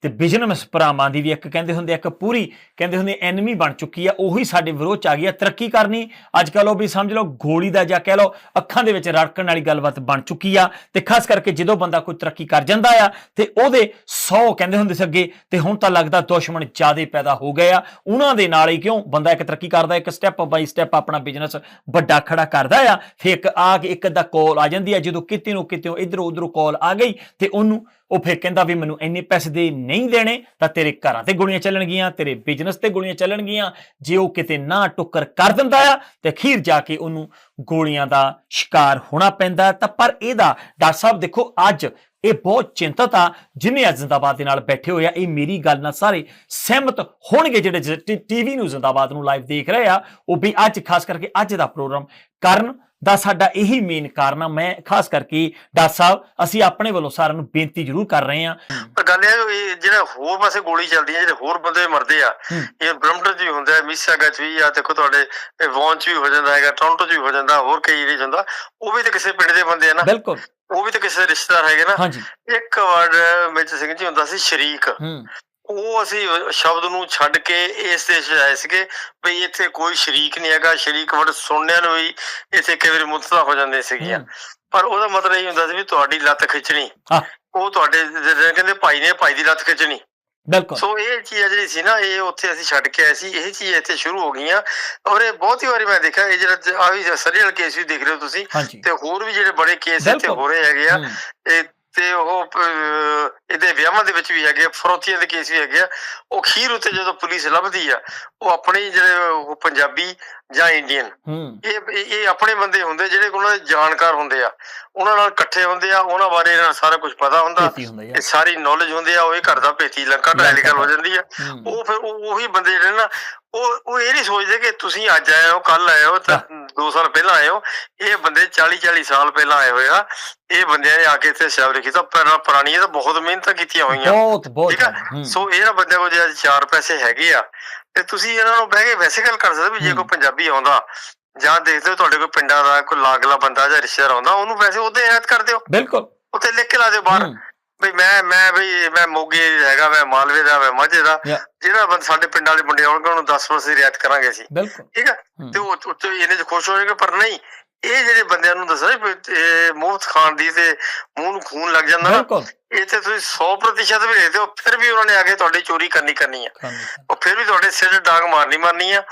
ਤੇ ਬਿਜ਼ਨਸ ਭਰਾਵਾਂ ਦੀ ਵੀ ਇੱਕ ਕਹਿੰਦੇ ਹੁੰਦੇ ਇੱਕ ਪੂਰੀ ਕਹਿੰਦੇ ਹੁੰਦੇ ਐਨਮੀ ਬਣ ਚੁੱਕੀ ਆ, ਉਹੀ ਸਾਡੇ ਵਿਰੋਧ ਚ ਆ ਗਈ ਆ। ਤਰੱਕੀ ਕਰਨੀ, ਅੱਜ ਕੱਲ ਉਹ ਵੀ ਸਮਝ ਲਓ ਗੋਲੀ ਦਾ ਜਾਂ ਕਹਿ ਲਓ ਅੱਖਾਂ ਦੇ ਵਿੱਚ ਰੜਕਣ ਵਾਲੀ ਗੱਲਬਾਤ ਬਣ ਚੁੱਕੀ ਆ ਤੇ ਖਾਸ ਕਰਕੇ ਜਦੋਂ ਬੰਦਾ ਕੋਈ ਤਰੱਕੀ ਕਰ ਜਾਂਦਾ ਆ ਤੇ ਉਹਦੇ 100 ਕਹਿੰਦੇ ਹੁੰਦੇ ਸੀ ਅੱਗੇ ਤੇ ਹੁਣ ਤਾਂ ਲੱਗਦਾ ਦੁਸ਼ਮਣ ਜ਼ਿਆਦੇ ਪੈਦਾ ਹੋ ਗਏ ਆ। ਉਹਨਾਂ ਦੇ ਨਾਲ ਹੀ ਕਿਉਂ ਬੰਦਾ ਇੱਕ ਤਰੱਕੀ ਕਰਦਾ, ਇੱਕ ਸਟੈਪ ਬਾਈ ਸਟੈਪ ਆਪਣਾ ਬਿਜ਼ਨਸ ਵੱਡਾ ਖੜਾ ਕਰਦਾ ਆ। ਫਿਰ ਇੱਕ ਆ ਕੇ ਇੱਕ ਅੱਧਾ ਕਾਲ ਆ ਜਾਂਦੀ ਆ, ਜਦੋਂ ਕਿਤੇ ਨੂੰ ਕਿਤੇ ਇਧਰੋਂ ਉਧਰੋਂ ਕਾਲ ਆ ਗਈ ਤੇ ਉਹਨੂੰ ਉਹ ਫਿਰ ਕਹਿੰਦਾ ਵੀ ਮੈਨੂੰ ਇੰਨੇ ਪੈਸੇ ਦੇ ਨਹੀਂ ਦੇਣੇ ਤਾਂ ਤੇਰੇ ਘਰਾਂ ਤੇ ਗੋਲੀਆਂ ਚੱਲਣਗੀਆਂ, ਤੇਰੇ ਬਿਜ਼ਨਸ ਤੇ ਗੋਲੀਆਂ ਚੱਲਣਗੀਆਂ। ਜੇ ਉਹ ਕਿਤੇ ਨਾ ਟੁੱਕਰ ਕਰ ਦਿੰਦਾ ਆ ਤੇ ਅਖੀਰ ਜਾ ਕੇ ਉਹਨੂੰ ਗੋਲੀਆਂ ਦਾ ਸ਼ਿਕਾਰ ਹੋਣਾ ਪੈਂਦਾ ਤਾਂ ਪਰ ਇਹਦਾ ਡਾਕਟਰ ਸਾਹਿਬ ਦੇਖੋ, ਅੱਜ ਇਹ ਬਹੁਤ ਚਿੰਤਤ ਆ, ਜਿਨੇ ਅੱਜ ਜ਼ਿੰਦਾਬਾਦ ਦੇ ਨਾਲ ਬੈਠੇ ਹੋਏ ਆ, ਇਹ ਮੇਰੀ ਗੱਲ ਨਾਲ ਸਾਰੇ ਸਹਿਮਤ ਹੋਣਗੇ ਜਿਹੜੇ ਟੀਵੀ ਨੂੰ ਜ਼ਿੰਦਾਬਾਦ ਨੂੰ ਲਾਈਵ ਦੇਖ ਰਹੇ ਆ। ਉਹ ਵੀ ਅੱਜ, ਖਾਸ ਕਰਕੇ ਅੱਜ ਦਾ ਪ੍ਰੋਗਰਾਮ ਕਰਨ ਦਾ ਸਾਡਾ ਇਹੀ ਮੇਨ ਕਾਰਨ ਆ। ਮੈਂ ਖਾਸ ਕਰਕੇ ਡਾਕਟਰ ਸਾਹਿਬ ਅਸੀਂ ਆਪਣੇ ਵੱਲੋਂ ਸਾਰਿਆਂ ਨੂੰ ਬੇਨਤੀ ਜ਼ਰੂਰ ਕਰ ਰਹੇ ਆ ਪਰ ਗੱਲ ਇਹ ਜਿਹੜਾ ਹੋਰ ਪਾਸੇ ਗੋਲੀ ਚੱਲਦੀ ਹੈ ਜਿਹੜੇ ਹੋਰ ਬੰਦੇ ਮਰਦੇ ਆ। ਇਹ ਬ੍ਰਹਮਟਨ 'ਚ ਵੀ ਹੁੰਦਾ ਹੈ ਮਿਸਿਸਾਗਾ 'ਚ ਵੀ ਆ ਦੇਖੋ ਤੁਹਾਡੇ ਇਹ ਵੌਨ 'ਚ ਵੀ ਹੋ ਜਾਂਦਾ ਹੈਗਾ ਟੋਰਾਂਟੋ 'ਚ ਵੀ ਹੋ ਜਾਂਦਾ ਹੋਰ ਕਈ ਏਰੀਆ ਹੁੰਦਾ ਉਹ ਵੀ ਤਾਂ ਕਿਸੇ ਪਿੰਡ ਦੇ ਬੰਦੇ ਆ ਨਾ। ਬਿਲਕੁਲ। ਉਹ ਵੀ ਤਾਂ ਕਿਸੇ ਰਿਸ਼ਤੇਦਾਰ ਹੈਗੇ ਨਾ। ਹਾਂਜੀ। ਇੱਕ ਵਰਡ ਮੇਜਰ ਸਿੰਘ ਜੀ ਹੁੰਦਾ ਸੀ ਸ਼ਰੀਕ। ਉਹ ਅਸੀਂ ਸ਼ਬਦ ਨੂੰ ਛੱਡ ਕੇ ਇਸ ਦੇਸ਼ 'ਚ ਆਏ ਸੀਗੇ ਵੀ ਇੱਥੇ ਕੋਈ ਸ਼ਰੀਕ ਨਹੀਂ ਹੈਗਾ ਸ਼ਰੀਕ ਵਰਡ ਸੁਣਨਿਆਂ ਨੂੰ ਵੀ ਇੱਥੇ ਕਈ ਵਾਰੀ ਮੁੱਤਲਾ ਹੋ ਜਾਂਦੇ ਸੀਗੀਆਂ। ਹੂੰ। ਪਰ ਉਹਦਾ ਮਤਲਬ ਇਹ ਹੁੰਦਾ ਸੀ ਵੀ ਤੁਹਾਡੀ ਲੱਤ ਖਿੱਚਣੀ। ਹਾਂ। ਉਹ ਤੁਹਾਡੇ ਜਿਹੜੇ ਕਹਿੰਦੇ ਭਾਈ ਨੇ ਭਾਈ ਦੀ ਲੱਤ ਖਿੱਚਣੀ। ਬਿਲਕੁਲ। ਸੋ ਇਹ ਚੀਜ਼ ਜਿਹੜੀ ਸੀ ਨਾ ਇਹ ਉੱਥੇ ਅਸੀਂ ਛੱਡ ਕੇ ਆਏ ਸੀ। ਇਹ ਚੀਜ਼ ਇੱਥੇ ਸ਼ੁਰੂ ਹੋ ਗਈਆਂ। ਔਰ ਇਹ ਬਹੁਤੀ ਵਾਰੀ ਮੈਂ ਦੇਖਿਆ ਇਹ ਜਿਹੜਾ ਆ ਵੀ ਸਰੀਅਲ ਕੇਸ ਵੀ ਦੇਖ ਰਹੇ ਹੋ ਤੁਸੀਂ। ਤੇ ਹੋਰ ਵੀ ਜਿਹੜੇ ਬੜੇ ਕੇਸ ਇੱਥੇ। ਹੋ ਰਹੇ ਹੈਗੇ ਆ। ਹੂੰ, ਇਹ ਤੇ ਉਹ ਇਹਦੇ ਵਿਆਹਾਂ ਦੇ ਵਿੱਚ ਵੀ ਹੈਗੇ ਫਰੋਤੀਆਂ ਦੇ ਕੇਸ ਵੀ ਹੈਗੇ ਆ। ਉਹ ਖੀਰ ਉੱਤੇ ਜਦੋਂ ਪੁਲਿਸ ਲੱਭਦੀ ਆ ਉਹ ਆਪਣੇ ਜਿਹੜੇ ਪੰਜਾਬੀ ਜਾਂ ਇੰਡੀਅਨ ਇਹ ਇਹ ਆਪਣੇ ਬੰਦੇ ਹੁੰਦੇ ਜਿਹੜੇ ਉਹਨਾਂ ਦੇ ਜਾਣਕਾਰ ਹੁੰਦੇ ਆ। ਉਹਨਾਂ ਨਾਲ ਇਕੱਠੇ ਹੁੰਦੇ ਆ ਉਹਨਾਂ ਬਾਰੇ ਇਹਨਾਂ ਸਾਰਾ ਕੁਝ ਪਤਾ ਹੁੰਦਾ। ਇਹ ਸਾਰੀ ਨੌਲੇਜ ਹੁੰਦੀ ਆ ਉਹ ਇਹ ਘਰ ਦਾ ਭੇਤੀ ਲੰਕਾ ਗੱਲ ਹੋ ਜਾਂਦੀ ਆ। ਉਹ ਫਿਰ ਉਹ ਉਹੀ ਬੰਦੇ ਜਿਹੜੇ ਨਾ ਉਹ ਉਹ ਇਹ ਨਹੀਂ ਸੋਚਦੇ ਕਿ ਤੁਸੀਂ ਅੱਜ ਆਏ ਹੋ ਕੱਲ ਆਏ ਹੋ ਤਾਂ 2 ਸਾਲ ਪਹਿਲਾਂ ਆਏ ਹੋ। ਇਹ ਬੰਦੇ 40 40 ਸਾਲ ਪਹਿਲਾਂ ਆਏ ਹੋਏ ਆ। ਇਹ ਬੰਦਿਆਂ ਨੇ ਆ ਕੇ ਇੱਥੇ ਸ਼ਬਦ ਕੀਤਾ। ਪਰ ਪੁਰਾਣੀਆਂ ਤਾਂ ਬਹੁਤ ਮਿਹਨਤਾਂ ਕੀਤੀਆਂ ਹੋਈਆਂ। ਬਹੁਤ ਬਹੁਤ ਠੀਕ ਆ ਸੋ ਇਹਨਾਂ ਬੰਦਿਆਂ ਕੋਲ ਜੇ ਅੱਜ ਚਾਰ ਪੈਸੇ ਹੈਗੇ ਆ ਤੇ ਤੁਸੀਂ ਇਹਨਾਂ ਨੂੰ ਬਹਿ ਕੇ ਵੈਸੇ ਗੱਲ ਕਰ ਸਕਦੇ ਵੀ ਜੇ। ਕੋਈ ਪੰਜਾਬੀ ਆਉਂਦਾ ਜਾਂ ਦੇਖਦੇ ਹੋ ਤੁਹਾਡੇ ਕੋਈ ਪਿੰਡਾਂ ਦਾ ਕੋਈ ਲਾਗਲਾ ਬੰਦਾ ਜਾਂ ਰਿਸ਼ਤੇਦਾਰ ਆਉਂਦਾ ਉਹਨੂੰ ਵੈਸੇ ਉਹਦੇ ਐਡ ਕਰ ਦਿਓ। ਬਿਲਕੁਲ। ਉੱਤੇ ਲਿਖ ਕੇ ਲਾ ਦਿਓ ਬਾਹਰ। ਬਈ ਮੈਂ ਮੈਂ ਬਈ ਮੈਂ ਮੋਗੇ ਹੈਗਾ ਮੈਂ ਮਾਲਵੇ ਦਾ ਮੈਂ ਮਾਝੇ ਦਾ. ਜਿਹੜਾ ਬੰਦ ਸਾਡੇ ਪਿੰਡ ਵਾਲੇ ਮੁੰਡੇ ਆਉਣਗੇ ਉਹਨੂੰ 10% ਦੀ ਰਿਆਇਤ ਕਰਾਂਗੇ ਅਸੀਂ। ਠੀਕ ਹੈ। ਤੇ ਉਹ ਉੱਤੇ ਇਹਨੇ ਚ ਖੁਸ਼ ਹੋਏਗਾ ਪਰ ਨਹੀਂ ਇਹ ਜਿਹੜੇ ਬੰਦਿਆਂ ਨੂੰ ਦੱਸਣਾ ਵੀ ਇਹ ਮੁਫਤ ਖਾਣ ਦੀ ਤੇ ਮੂੰਹ ਨੂੰ ਖੂਨ ਲੱਗ ਜਾਂਦਾ ਨਾ ਬਿਲਕੁਲ ਇੱਥੇ ਤੁਸੀਂ 100% ਵੀ ਦੇ ਦਿਓ ਫਿਰ ਵੀ ਉਹਨਾਂ ਨੇ ਆ ਕੇ ਤੁਹਾਡੀ ਚੋਰੀ ਕਰਨੀ ਕਰਨੀ ਆ। ਉਹ ਫਿਰ ਵੀ ਤੁਹਾਡੇ ਸਿਰ ਡਾਂਗ ਮਾਰਨੀ ਮਾਰਨੀ ਆ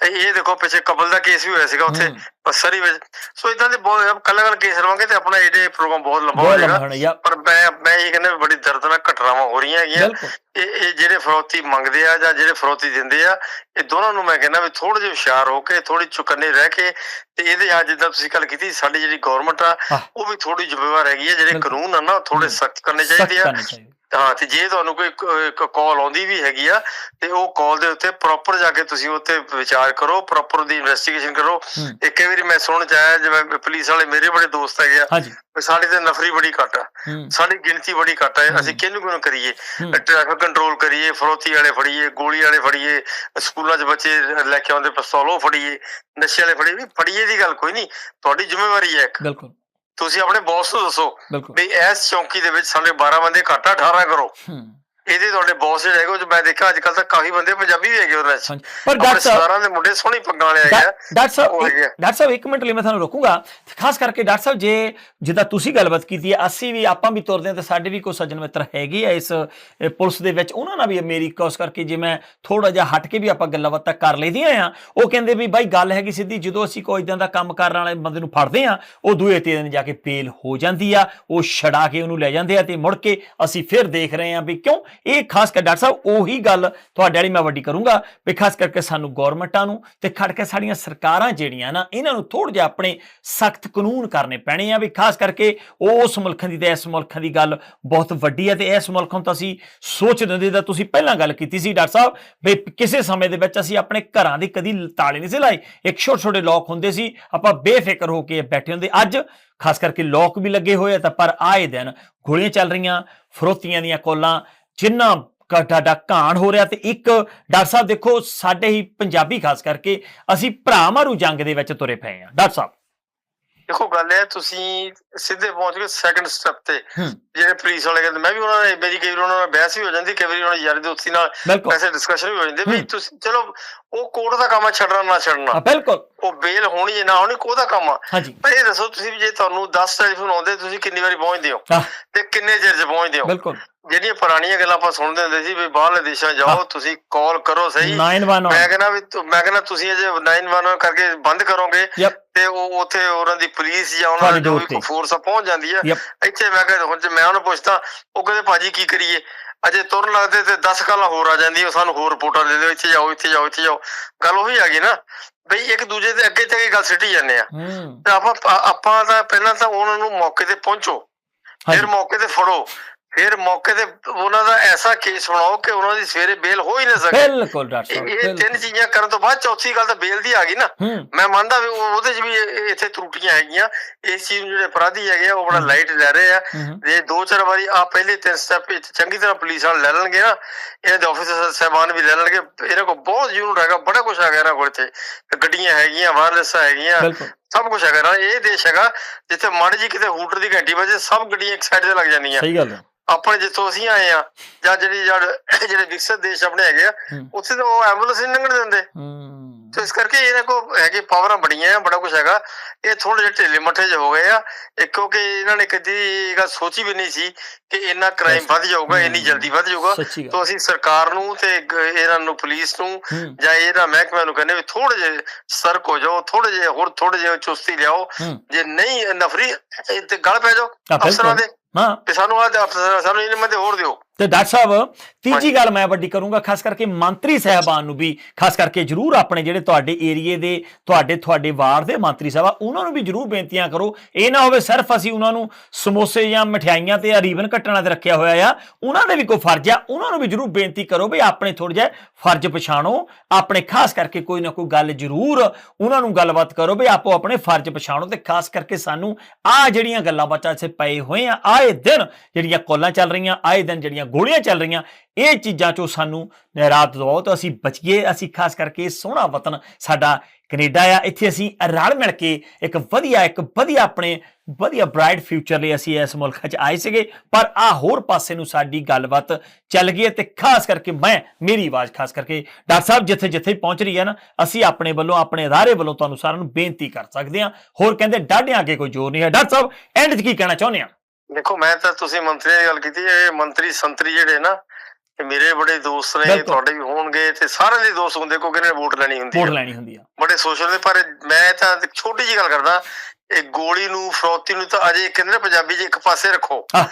ਤੇ ਇਹ ਦੇਖੋ ਪਿੱਛੇ ਕਬਲ ਦਾ ਕੇਸ ਵੀ ਹੋਇਆ ਸੀਗਾ ਉੱਥੇ ਹੂੰ। ਬਸਰੀ ਵਿੱਚ ਸੋ ਇਦਾਂ ਦੇ ਬਹੁਤ ਕੱਲ ਕੱਲ ਕੇਸ ਲਵਾਂਗੇ ਤੇ ਆਪਣਾ ਇਹਦੇ ਪ੍ਰੋਗਰਾਮ ਬਹੁਤ ਲੰਬਾ ਹੋ ਜਾਏਗਾ ਪਰ ਮੈਂ ਮੈਂ ਇਹ ਕਹਿੰਦਾ ਬੜੀ ਦਰਦਨਾਕ ਘਟਨਾਵਾਂ ਹੋ ਰਹੀਆਂ ਹੈਗੀਆਂ ਇਹ ਇਹ ਜਿਹੜੇ ਫਰੋਤੀ ਮੰਗਦੇ ਆ ਜਾਂ ਜਿਹੜੇ ਫਰੋਤੀ ਦਿੰਦੇ ਆ ਇਹ ਦੋਨਾਂ ਨੂੰ ਮੈਂ ਕਹਿੰਦਾ ਵੀ ਥੋੜੇ ਜਿਹਾ ਹੁਸ਼ਿਆਰ ਹੋ ਕੇ ਥੋੜੀ ਚੁਕੰਨੇ ਰਹਿ ਕੇ ਤੇ ਇਹਦੇ ਆ ਜਿੱਦਾਂ ਤੁਸੀਂ ਗੱਲ ਕੀਤੀ ਸਾਡੀ ਜਿਹੜੀ ਗਵਰਨਮੈਂਟ ਆ। ਉਹ ਵੀ ਥੋੜੀ ਜ਼ਿੰਮੇਵਾਰ ਹੈਗੀ ਆ ਜਿਹੜੇ। ਕਾਨੂੰਨ ਆ ਨਾ ਥੋੜੇ। ਸਖਤ ਕਰਨੇ ਸਖਤ ਚਾਹੀਦੇ ਆ। ਕਰਨੀ ਹਾਂ ਤੇ ਜੇ ਤੁਹਾਨੂੰ ਕੋਈ ਕਾਲ ਆਉਂਦੀ ਵੀ ਹੈਗੀ ਆ ਤੇ ਉਹ ਕਾਲ ਦੇ ਉੱਤੇ ਪ੍ਰੋਪਰ ਜਾ ਕੇ ਤੁਸੀਂ ਉੱਤੇ ਵਿਚਾਰ ਕਰੋ ਪ੍ਰੋਪਰ ਦੀ ਇਨਵੈਸਟੀਗੇਸ਼ਨ ਕਰੋ। ਇੱਕ ਵਾਰੀ ਮੈਂ ਸੁਣਨ ਚ ਆਇਆ ਜਿਵੇਂ ਪੁਲਿਸ ਵਾਲੇ ਮੇਰੇ ਬੜੇ ਦੋਸਤ ਹੈਗੇ ਆ। ਸਾਡੇ ਤੇ ਨਫਰੀ ਬੜੀ ਘੱਟ ਆ। ਸਾਡੀ ਗਿਣਤੀ ਬੜੀ ਘੱਟ ਹੈ। ਅਸੀਂ। ਕਿਹਨੂੰ ਕਿਹਨੂੰ ਕਰੀਏ। ਟ੍ਰੈਫਿਕ ਕੰਟਰੋਲ ਕਰੀਏ ਫਰੋਤੀ ਵਾਲੇ ਫੜੀਏ ਗੋਲੀ ਵਾਲੇ ਫੜੀਏ ਸਕੂਲਾਂ 'ਚ ਬੱਚੇ ਲੈ ਕੇ ਆਉਂਦੇ ਪਿਸਤੌਲ ਉਹ ਫੜੀਏ ਨਸ਼ੇ ਵਾਲੇ ਫੜੀਏ ਵੀ ਫੜੀਏ ਦੀ ਗੱਲ ਕੋਈ ਨਹੀਂ। ਤੁਹਾਡੀ ਜ਼ਿੰਮੇਵਾਰੀ ਹੈ ਇੱਕ। ਬਿਲਕੁਲ। ਤੁਸੀਂ ਆਪਣੇ ਬੌਸ ਨੂੰ ਦੱਸੋ ਬਿਲਕੁਲ। ਵੀ ਇਸ ਚੌਂਕੀ ਦੇ ਵਿੱਚ ਸਾਡੇ 12 ਬੰਦੇ ਘੱਟ ਆ 18 ਕਰੋ। ਹੂੰ। ਇਹਦੇ ਤੁਹਾਡੇ ਬੌਸ ਜਿਹੜੇ ਹੈਗੇ ਉਹ 'ਚ ਮੈਂ ਦੇਖਿਆ ਅੱਜ ਕੱਲ ਤਾਂ ਕਾਫੀ ਬੰਦੇ ਪੰਜਾਬੀ ਵੀ ਹੈਗੇ ਉਹਨਾਂ 'ਚ ਪਰ ਡਾਕਟਰ ਸਾਹਿਬ ਦੇ ਮੁੰਡੇ ਸੋਹਣੀ ਪੱਗਾਂ ਵਾਲੇ ਹੈਗੇ ਡਾਕਟਰ ਸਾਹਿਬ ਡਾਕਟਰ ਸਾਹਿਬ ਇੱਕ ਮਿੰਟ ਲਈ ਮੈਂ ਤੁਹਾਨੂੰ ਰੋਕੂੰਗਾ। ਖਾਸ ਕਰਕੇ ਡਾਕਟਰ ਸਾਹਿਬ ਜੇ ਜਿੱਦਾਂ ਤੁਸੀਂ ਗੱਲਬਾਤ ਕੀਤੀ ਹੈ ਅਸੀਂ ਵੀ ਆਪਾਂ ਵੀ ਤੁਰਦੇ ਹਾਂ ਤੇ ਸਾਡੇ ਵੀ ਕੋਈ ਸੱਜਣ ਮਿੱਤਰ ਹੈਗੇ ਆ ਇਸ ਪੁਲਿਸ ਦੇ ਵਿੱਚ। ਉਹਨਾਂ ਨਾਲ ਵੀ ਮੇਰੀ ਕੋਸ ਕਰਕੇ ਜੇ ਮੈਂ ਥੋੜਾ ਜਿਹਾ ਹਟ ਕੇ ਵੀ ਆਪਾਂ ਗੱਲਾਂ ਬਾਤਾਂ ਕਰ ਲਈਆਂ ਆ ਉਹ ਕਹਿੰਦੇ ਵੀ ਬਾਈ ਗੱਲ ਹੈਗੀ ਸਿੱਧੀ ਜਦੋਂ ਅਸੀਂ ਕੋਈ ਇਦਾਂ ਦਾ ਕੰਮ ਕਰਨ ਵਾਲੇ ਬੰਦੇ ਨੂੰ ਫੜਦੇ ਆ ਉਹ ਦੂਏ ਤੀਏ ਦਿਨ ਜਾ ਕੇ ਪੇਲ ਹੋ ਜਾਂਦੀ ਆ ਉਹ ਛਡਾ ਕੇ ਉਹਨੂੰ ਲੈ ਜਾਂਦੇ ਆ ਤੇ ਮੁੜ ਕੇ ਅਸੀਂ ਫਿਰ ਦੇਖ ਰਹੇ ਆ ਵੀ ਕਿਉਂ ਇਹ ਖਾਸ ਕਰ ਡਾਕਟਰ ਸਾਹਿਬ, ਉਹੀ ਗੱਲ ਤੁਹਾਡੇ ਵਾਲੀ ਮੈਂ ਵੱਡੀ ਕਰੂੰਗਾ ਵੀ ਖਾਸ ਕਰਕੇ ਸਾਨੂੰ ਗਵਰਨਮੈਂਟਾਂ ਨੂੰ ਤੇ ਖੜ ਕੇ ਸਾਡੀਆਂ ਸਰਕਾਰਾਂ ਜਿਹੜੀਆਂ ਨਾ, ਇਹਨਾਂ ਨੂੰ ਥੋੜਾ ਜਿਹਾ ਆਪਣੇ ਸਖਤ ਕਾਨੂੰਨ ਕਰਨੇ ਪੈਣੇ ਆ ਵੀ ਖਾਸ ਕਰਕੇ ਉਸ ਮੁਲਕਾਂ ਦੀ ਤੇ ਇਸ ਮੁਲਕਾਂ ਦੀ ਗੱਲ ਬਹੁਤ ਵੱਡੀ ਹੈ ਤੇ ਇਸ ਮੁਲਕਾਂ ਤੋਂ ਅਸੀਂ ਸੋਚ ਦਿੰਦੇ ਤਾਂ ਤੁਸੀਂ ਪਹਿਲਾਂ ਗੱਲ ਕੀਤੀ ਸੀ ਡਾਕਟਰ ਸਾਹਿਬ ਵੀ ਕਿਸੇ ਸਮੇਂ ਦੇ ਵਿੱਚ ਅਸੀਂ ਆਪਣੇ ਘਰਾਂ ਦੇ ਕਦੀ ਤਾਲੇ ਨਹੀਂ ਸੀ ਲਾਏ, ਇੱਕ ਛੋਟੇ ਛੋਟੇ ਲੋਕ ਹੁੰਦੇ ਸੀ, ਆਪਾਂ ਬੇਫਿਕਰ ਹੋ ਕੇ ਬੈਠੇ ਹੁੰਦੇ। ਅੱਜ ਖਾਸ ਕਰਕੇ ਲੋਕ ਵੀ ਲੱਗੇ ਹੋਏ ਆ ਤਾਂ ਪਰ ਆਏ ਦਿਨ ਗੋਲੀਆਂ ਚੱਲ ਰਹੀਆਂ, ਫਰੋਤੀਆਂ ਦੀਆਂ ਕੋਲਾਂ ਜਿੰਨਾ ਤੁਹਾਡਾ ਘਾਣ ਹੋ ਰਿਹਾ ਤੇ ਇੱਕ ਡਾਕਟਰ ਸਾਹਿਬ ਦੇਖੋ ਸਾਡੇ ਹੀ ਪੰਜਾਬੀ ਖਾਸ ਕਰਕੇ ਅਸੀਂ ਭਰਾ ਮਾਰੂ ਜੰਗ ਦੇ ਵਿੱਚ ਤੁਰੇ ਪਏ ਆ ਡਾਕਟਰ ਸਾਹਿਬ। ਦੇਖੋ ਗੱਲ ਹੈ ਤੁਸੀਂ ਸਿੱਧੇ ਪਹੁੰਚ ਗਏ ਸੈਕੰਡ ਸਟੈਪ ਤੇ। ਜਿਹੜੇ ਪੁਲਿਸ ਵਾਲੇ ਕਹਿੰਦੇ ਮੈਂ ਵੀ ਉਹਨਾਂ ਨਾਲ ਮੇਰੀ ਕਈ ਵਾਰ ਉਹਨਾਂ ਨਾਲ ਬਹਿਸ ਵੀ ਹੋ ਜਾਂਦੀ ਕਈ ਵਾਰੀ ਉਹਨਾਂ ਦੀ ਯਾਰੀ ਦੋਸਤੀ ਨਾਲ ਵੈਸੇ ਡਿਸਕਸ਼ਨ ਵੀ ਹੋ ਜਾਂਦੀ ਵੀ। ਤੁਸੀਂ ਚਲੋ ਉਹ ਕੋਰਟ ਦਾ ਕੰਮ ਆ ਛੱਡਣਾ ਨਾ ਛੱਡਣਾ। ਹਾਂ ਬਿਲਕੁਲ। ਉਹ ਬੇਲ ਹੋਣੀ ਜਾਂ ਨਾ ਹੋਣੀ ਕੋਦਾ ਕੰਮ ਆ? ਪਰ ਇਹ ਦੱਸੋ ਤੁਸੀਂ ਜੇ ਤੁਹਾਨੂੰ 10 ਟੈਲੀਫੋਨ ਆਉਂਦੇ ਤੁਸੀਂ ਕਿੰਨੀ ਵਾਰੀ ਪਹੁੰਚਦੇ ਹੋ? ਹਾਂ। ਤੇ ਕਿੰਨੇ ਚਿਰ 'ਚ ਪਹੁੰਚਦੇ ਹੋ? ਬਿਲਕੁਲ। ਜਿਹੜੀਆਂ ਪੁਰਾਣੀਆਂ ਗੱਲਾਂ ਆਪਾਂ ਸੁਣਦੇ ਹੁੰਦੇ ਸੀ ਵੀ ਬਾਹਰਲੇ ਦੇਸ਼ਾਂ ਜਾਓ। ਤੁਸੀਂ ਕਾਲ ਕਰੋ ਸਹੀ। 911 ਮੈਂ ਕਹਿੰਦਾ ਵੀ ਮੈਂ ਕਹਿੰਦਾ ਤੁਸੀਂ ਅਜੇ 911 ਕਰਕੇ ਬੰਦ ਕਰੋਗੇ ਤੇ ਉਹ ਉੱਥੇ ਉਹਨਾਂ ਦੀ ਪੁਲਿਸ ਜਾਂ ਉਹਨਾਂ ਦੀ ਜੋ ਵੀ ਫੋਰਸ ਪਹੁੰਚ ਜਾਂਦੀ ਹੈ ਇੱਥੇ ਮੈਂ ਕਹਿੰਦਾ ਹੁਣ ਜੇ ਮੈਂ ਉਹਨੂੰ ਪੁੱਛਦਾ ਉਹ ਕਹਿੰਦੇ ਭਾਜੀ ਕੀ ਕਰੀਏ? ਅਜੇ ਤੁਰਨ ਲੱਗਦੇ ਤੇ 10 ਕਾਲਾਂ ਹੋਰ ਆ ਜਾਂਦੀ ਉਹ ਸਾਨੂੰ ਹੋਰ ਰਿਪੋਰਟਾਂ ਦੇ ਦਿਓ ਇੱਥੇ ਜਾਓ ਇੱਥੇ ਜਾਓ ਇੱਥੇ ਜਾਓ। ਗੱਲ ਉਹੀ ਆ ਗਈ ਨਾ ਬਈ ਇੱਕ ਦੂਜੇ ਦੇ ਅੱਗੇ ਤੇ ਗੱਲ ਸਿੱਟੀ ਜਾਂਦੇ ਆ। ਤੇ ਆਪਾਂ ਆਪਾਂ ਤਾਂ ਪਹਿਲਾਂ ਤਾਂ ਉਹਨਾਂ ਨੂੰ ਮੌਕੇ ਤੇ ਪਹੁੰਚੋ ਫਿਰ ਮੌਕੇ ਤੇ ਫੜੋ। ਫਿਰ ਮੌਕੇ ਤੇ ਉਹਨਾਂ ਦਾ ਐਸਾ ਕੇਸ ਬਣਾਓ ਕਿ ਉਹਨਾਂ ਦੀ ਸਵੇਰੇ ਬੇਲ ਹੋ ਹੀ ਨਾ ਸਕੇ। ਬਿਲਕੁਲ ਡਾਕਟਰ ਇਹ ਸਾਹਿਬ ਇਹ ਤਿੰਨ। ਚੀਜ਼ਾਂ ਕਰਨ ਤੋਂ ਬਾਅਦ ਚੌਥੀ ਗੱਲ ਤਾਂ ਬੇਲ ਦੀ ਆ ਗਈ ਨਾ। ਮੈਂ ਮੰਨਦਾ ਵੀ ਉਹ- ਉਹਦੇ 'ਚ ਵੀ ਇੱਥੇ ਤਰੁੱਟੀਆਂ ਹੈਗੀਆਂ। ਇਸ ਚੀਜ਼ ਨੂੰ ਜਿਹੜੇ ਅਪਰਾਧੀ ਹੈਗੇ ਆ ਉਹ ਬੜਾ। ਲਾਈਟ ਲੈ ਰਹੇ ਆ। ਜੇ ਦੋ ਚਾਰ ਵਾਰੀ ਆ ਪਹਿਲੇ ਤਿੰਨ ਸਟੈਪ ਵਿੱਚ ਚੰਗੀ ਤਰ੍ਹਾਂ ਪੁਲਿਸ ਵਾਲੇ ਲੈ ਲੈਣਗੇ ਨਾ ਇਹਨਾਂ ਦੇ ਆਫੀਸਰ ਸਹਿਬਾਨ ਵੀ ਲੈ ਲੈਣਗੇ। ਇਹਨਾਂ ਕੋਲ ਬਹੁਤ ਯੂਨਿਟ ਹੈਗਾ ਬੜਾ ਕੁਝ ਹੈਗਾ ਇਹਨਾਂ ਕੋਲ ਇੱਥੇ। ਗੱਡੀਆਂ ਹੈਗੀਆਂ ਵਾਇਰਲੈਸ ਹੈਗੀਆਂ। ਸਭ ਕੁਝ ਹੈਗਾ ਨਾ ਇਹ ਦੇਸ਼ ਹੈਗਾ ਜਿੱਥੇ ਮੜ ਜੀ ਕਿਤੇ ਹੂਟਰ ਦੀ ਘੰਟੀ ਵੱਜੇ ਸਭ ਗੱਡੀਆਂ ਇੱਕ ਸਾਈਡ ਤੇ ਲੱਗ ਜਾਂਦੀਆਂ। ਸਹੀ ਗੱਲ ਹੈ। ਆਪਣੇ ਜਿੱਥੋਂ ਅਸੀਂ ਆਏ ਆ ਜਾਂ ਜਿਹੜੀ ਜਿਹੜੇ ਵਿਕਸਿਤ ਦੇਸ਼ ਆਪਣੇ ਹੈਗੇ ਆ ਉੱਥੇ ਤਾਂ ਉਹ ਐਂਬੂਲੈਂਸ ਨਹੀਂ ਲੰਘਣ ਦਿੰਦੇ। ਹੂੰ। ਤੇ ਇਸ ਕਰਕੇ ਇਹਨਾਂ ਕੋ ਹੈਗੇ ਪਾਵਰਾਂ ਬੜੀਆਂ ਆ ਬੜਾ ਕੁਝ ਹੈਗਾ। ਇਹ ਥੋੜੇ ਜਿਹੇ ਢਿੱਲੇ ਮੱਠੇ ਜਿਹੇ ਹੋ ਗਏ ਆ। ਕਿਉਂਕਿ ਇਹਨਾਂ ਨੇ ਕਦੀ ਇਹ ਗੱਲ ਸੋਚੀ ਵੀ ਨਹੀਂ ਸੀ ਕਿ ਇੰਨਾ ਕ੍ਰਾਈਮ. ਵੱਧ ਜਾਊਗਾ ਇੰਨੀ। ਜਲਦੀ ਵੱਧ ਜਾਊਗਾ। ਤੋਂ ਅਸੀਂ ਸਰਕਾਰ ਨੂੰ ਤੇ ਇਹਨਾਂ ਨੂੰ ਪੁਲਿਸ ਨੂੰ ਜਾਂ ਇਹਦਾ ਮਹਿਕਮੇ ਨੂੰ ਕਹਿੰਦੇ ਵੀ ਥੋੜੇ ਜਿਹੇ ਸਰਕ ਹੋ ਜਾਓ ਥੋੜੇ ਜਿਹੇ ਹੋਰ ਥੋੜੇ ਜਿਹੇ ਚੁਸਤੀ ਲਿਆਓ। ਜੇ ਨਹੀਂ ਨਫਰੀ ਤੇ ਗੱਲ ਪੈ ਜਾਓ ਅਫਸਰਾਂ। ਦੇ। ਹਾਂ। ਤੇ ਸਾਨੂੰ ਆ ਅਫਸਰ ਸਾਨੂੰ ਇਹਨਾਂ ਮধ্যে ਹੋਰ ਦਿਓ। ਤੇ ਡਾਕਟਰ ਸਾਹਿਬ ਤੀਜੀ। ਗੱਲ ਮੈਂ ਵੱਡੀ ਕਰੂੰਗਾ ਖਾਸ ਕਰਕੇ ਮੰਤਰੀ ਸਾਹਿਬਾਨ ਨੂੰ ਵੀ ਖਾਸ ਕਰਕੇ ਜਰੂਰ ਆਪਣੇ ਜਿਹੜੇ ਤੁਹਾਡੇ ਏਰੀਏ ਦੇ ਤੁਹਾਡੇ ਤੁਹਾਡੇ ਵਾਰਡ ਦੇ ਮੰਤਰੀ ਸਾਹਿਬਾ ਉਹਨਾਂ ਨੂੰ ਵੀ ਜਰੂਰ ਬੇਨਤੀਆਂ ਕਰੋ ਇਹ ਨਾ ਹੋਵੇ ਸਿਰਫ ਅਸੀਂ ਉਹਨਾਂ ਨੂੰ ਸਮੋਸੇ ਜਾਂ ਮਠਿਆਈਆਂ ਤੇ ਰੀਬਨ ਕੱਟਣਾ ਤੇ ਰੱਖਿਆ ਹੋਇਆ ਆ ਉਹਨਾਂ ਦੇ ਵੀ ਕੋਈ ਫਰਜ਼ ਆ ਉਹਨਾਂ ਨੂੰ ਵੀ ਜਰੂਰ ਬੇਨਤੀ ਕਰੋ ਵੀ ਆਪਣੇ ਥੋੜਾ ਜਿਹਾ ਫਰਜ਼ ਪਛਾਣੋ ਆਪਣੇ ਖਾਸ ਕਰਕੇ ਕੋਈ ਨਾ ਕੋਈ ਗੱਲ ਜਰੂਰ ਉਹਨਾਂ ਨੂੰ ਗੱਲਬਾਤ ਕਰੋ ਵੀ ਆਪੋ ਆਪਣੇ ਫਰਜ਼ ਪਛਾਣੋ ਤੇ ਖਾਸ ਕਰਕੇ ਸਾਨੂੰ ਆ ਜਿਹੜੀਆਂ ਗੱਲਾਂ ਬਾਤਾਂ ਇੱਥੇ ਪਏ ਹੋਏ ਆ ਆਏ ਦਿਨ ਜਿਹੜੀਆਂ ਕੋਲਾਂ ਚੱਲ ਰਹੀਆਂ ਆਏ ਦਿਨ ਜਿਹੜੀਆਂ ਰਹੀਆਂ ਗੋਲੀਆਂ ਚੱਲ ਰਹੀਆਂ, ਇਹ ਚੀਜ਼ਾਂ ਚੋਂ ਸਾਨੂੰ ਰਾਤ ਦਵਾਓ ਤਾਂ ਅਸੀਂ ਬਚੀਏ। ਅਸੀਂ ਖਾਸ ਕਰਕੇ ਸੋਹਣਾ ਵਤਨ ਸਾਡਾ ਕੈਨੇਡਾ ਆ। ਇੱਥੇ ਅਸੀਂ ਰਲ ਮਿਲ ਕੇ ਇੱਕ ਵਧੀਆ ਇੱਕ ਵਧੀਆ ਆਪਣੇ, ਵਧੀਆ ਬ੍ਰਾਈਟ ਫਿਊਚਰ ਲਈ ਅਸੀਂ ਇਸ ਮੁਲਕ 'ਚ ਆਏ ਸੀਗੇ। ਪਰ ਆ ਹੋਰ ਪਾਸੇ ਨੂੰ ਸਾਡੀ ਗੱਲਬਾਤ ਚੱਲ ਗਈ ਹੈ ਤੇ ਖਾਸ ਕਰਕੇ ਮੈਂ, ਮੇਰੀ ਆਵਾਜ਼ ਖਾਸ ਕਰਕੇ ਡਾਕਟਰ ਸਾਹਿਬ ਜਿੱਥੇ ਜਿੱਥੇ ਪਹੁੰਚ ਰਹੀ ਹੈ ਨਾ, ਅਸੀਂ ਆਪਣੇ ਵੱਲੋਂ, ਆਪਣੇ ਅਦਾਰੇ ਵੱਲੋਂ ਤੁਹਾਨੂੰ ਸਾਰਿਆਂ ਨੂੰ ਬੇਨਤੀ ਕਰ ਸਕਦੇ ਹਾਂ। ਹੋਰ ਕਹਿੰਦੇ ਡਾਢਿਆਂ ਅੱਗੇ ਕੋਈ ਜ਼ੋਰ ਨਹੀਂ ਹੈ। ਡਾਕਟਰ ਸਾਹਿਬ ਐਂਡ 'ਚ ਕੀ ਕਹਿਣਾ ਚਾਹੁੰਦੇ ਆ ਦੇਖੋ ਮੈਂ ਤਾਂ ਤੁਸੀਂ ਮੰਤਰੀ ਦੀ ਗੱਲ ਕੀਤੀ ਇਹ ਮੰਤਰੀ ਸੰਤਰੀ ਜਿਹੜੇ ਨਾ ਇਹ ਮੇਰੇ ਬੜੇ ਦੋਸਤ ਨੇ ਬਿਲਕੁਲ। ਤੁਹਾਡੇ ਵੀ ਹੋਣਗੇ ਤੇ ਸਾਰਿਆਂ ਦੇ ਦੋਸਤ ਹੁੰਦੇ ਕੋਈ ਕਿਨੇ ਵੋਟ ਲੈਣੀ ਹੁੰਦੀ ਵੋਟ ਹੈ ਲੈਣੀ ਹੁੰਦੀ ਆ। ਬੜੇ ਸੋਸ਼ਲ ਦੇ ਪਰ ਮੈਂ ਤਾਂ ਇੱਕ ਛੋਟੀ ਜੀ ਗੱਲ ਕਰਦਾ ਇਹ ਗੋਲੀ ਨੂੰ ਫਰੋਤੀ ਨੂੰ ਤਾਂ ਅਜੇ ਕਹਿੰਦੇ ਨੇ ਪੰਜਾਬੀ 'ਚ ਇੱਕ ਪਾਸੇ ਰੱਖੋ। ਆਹ।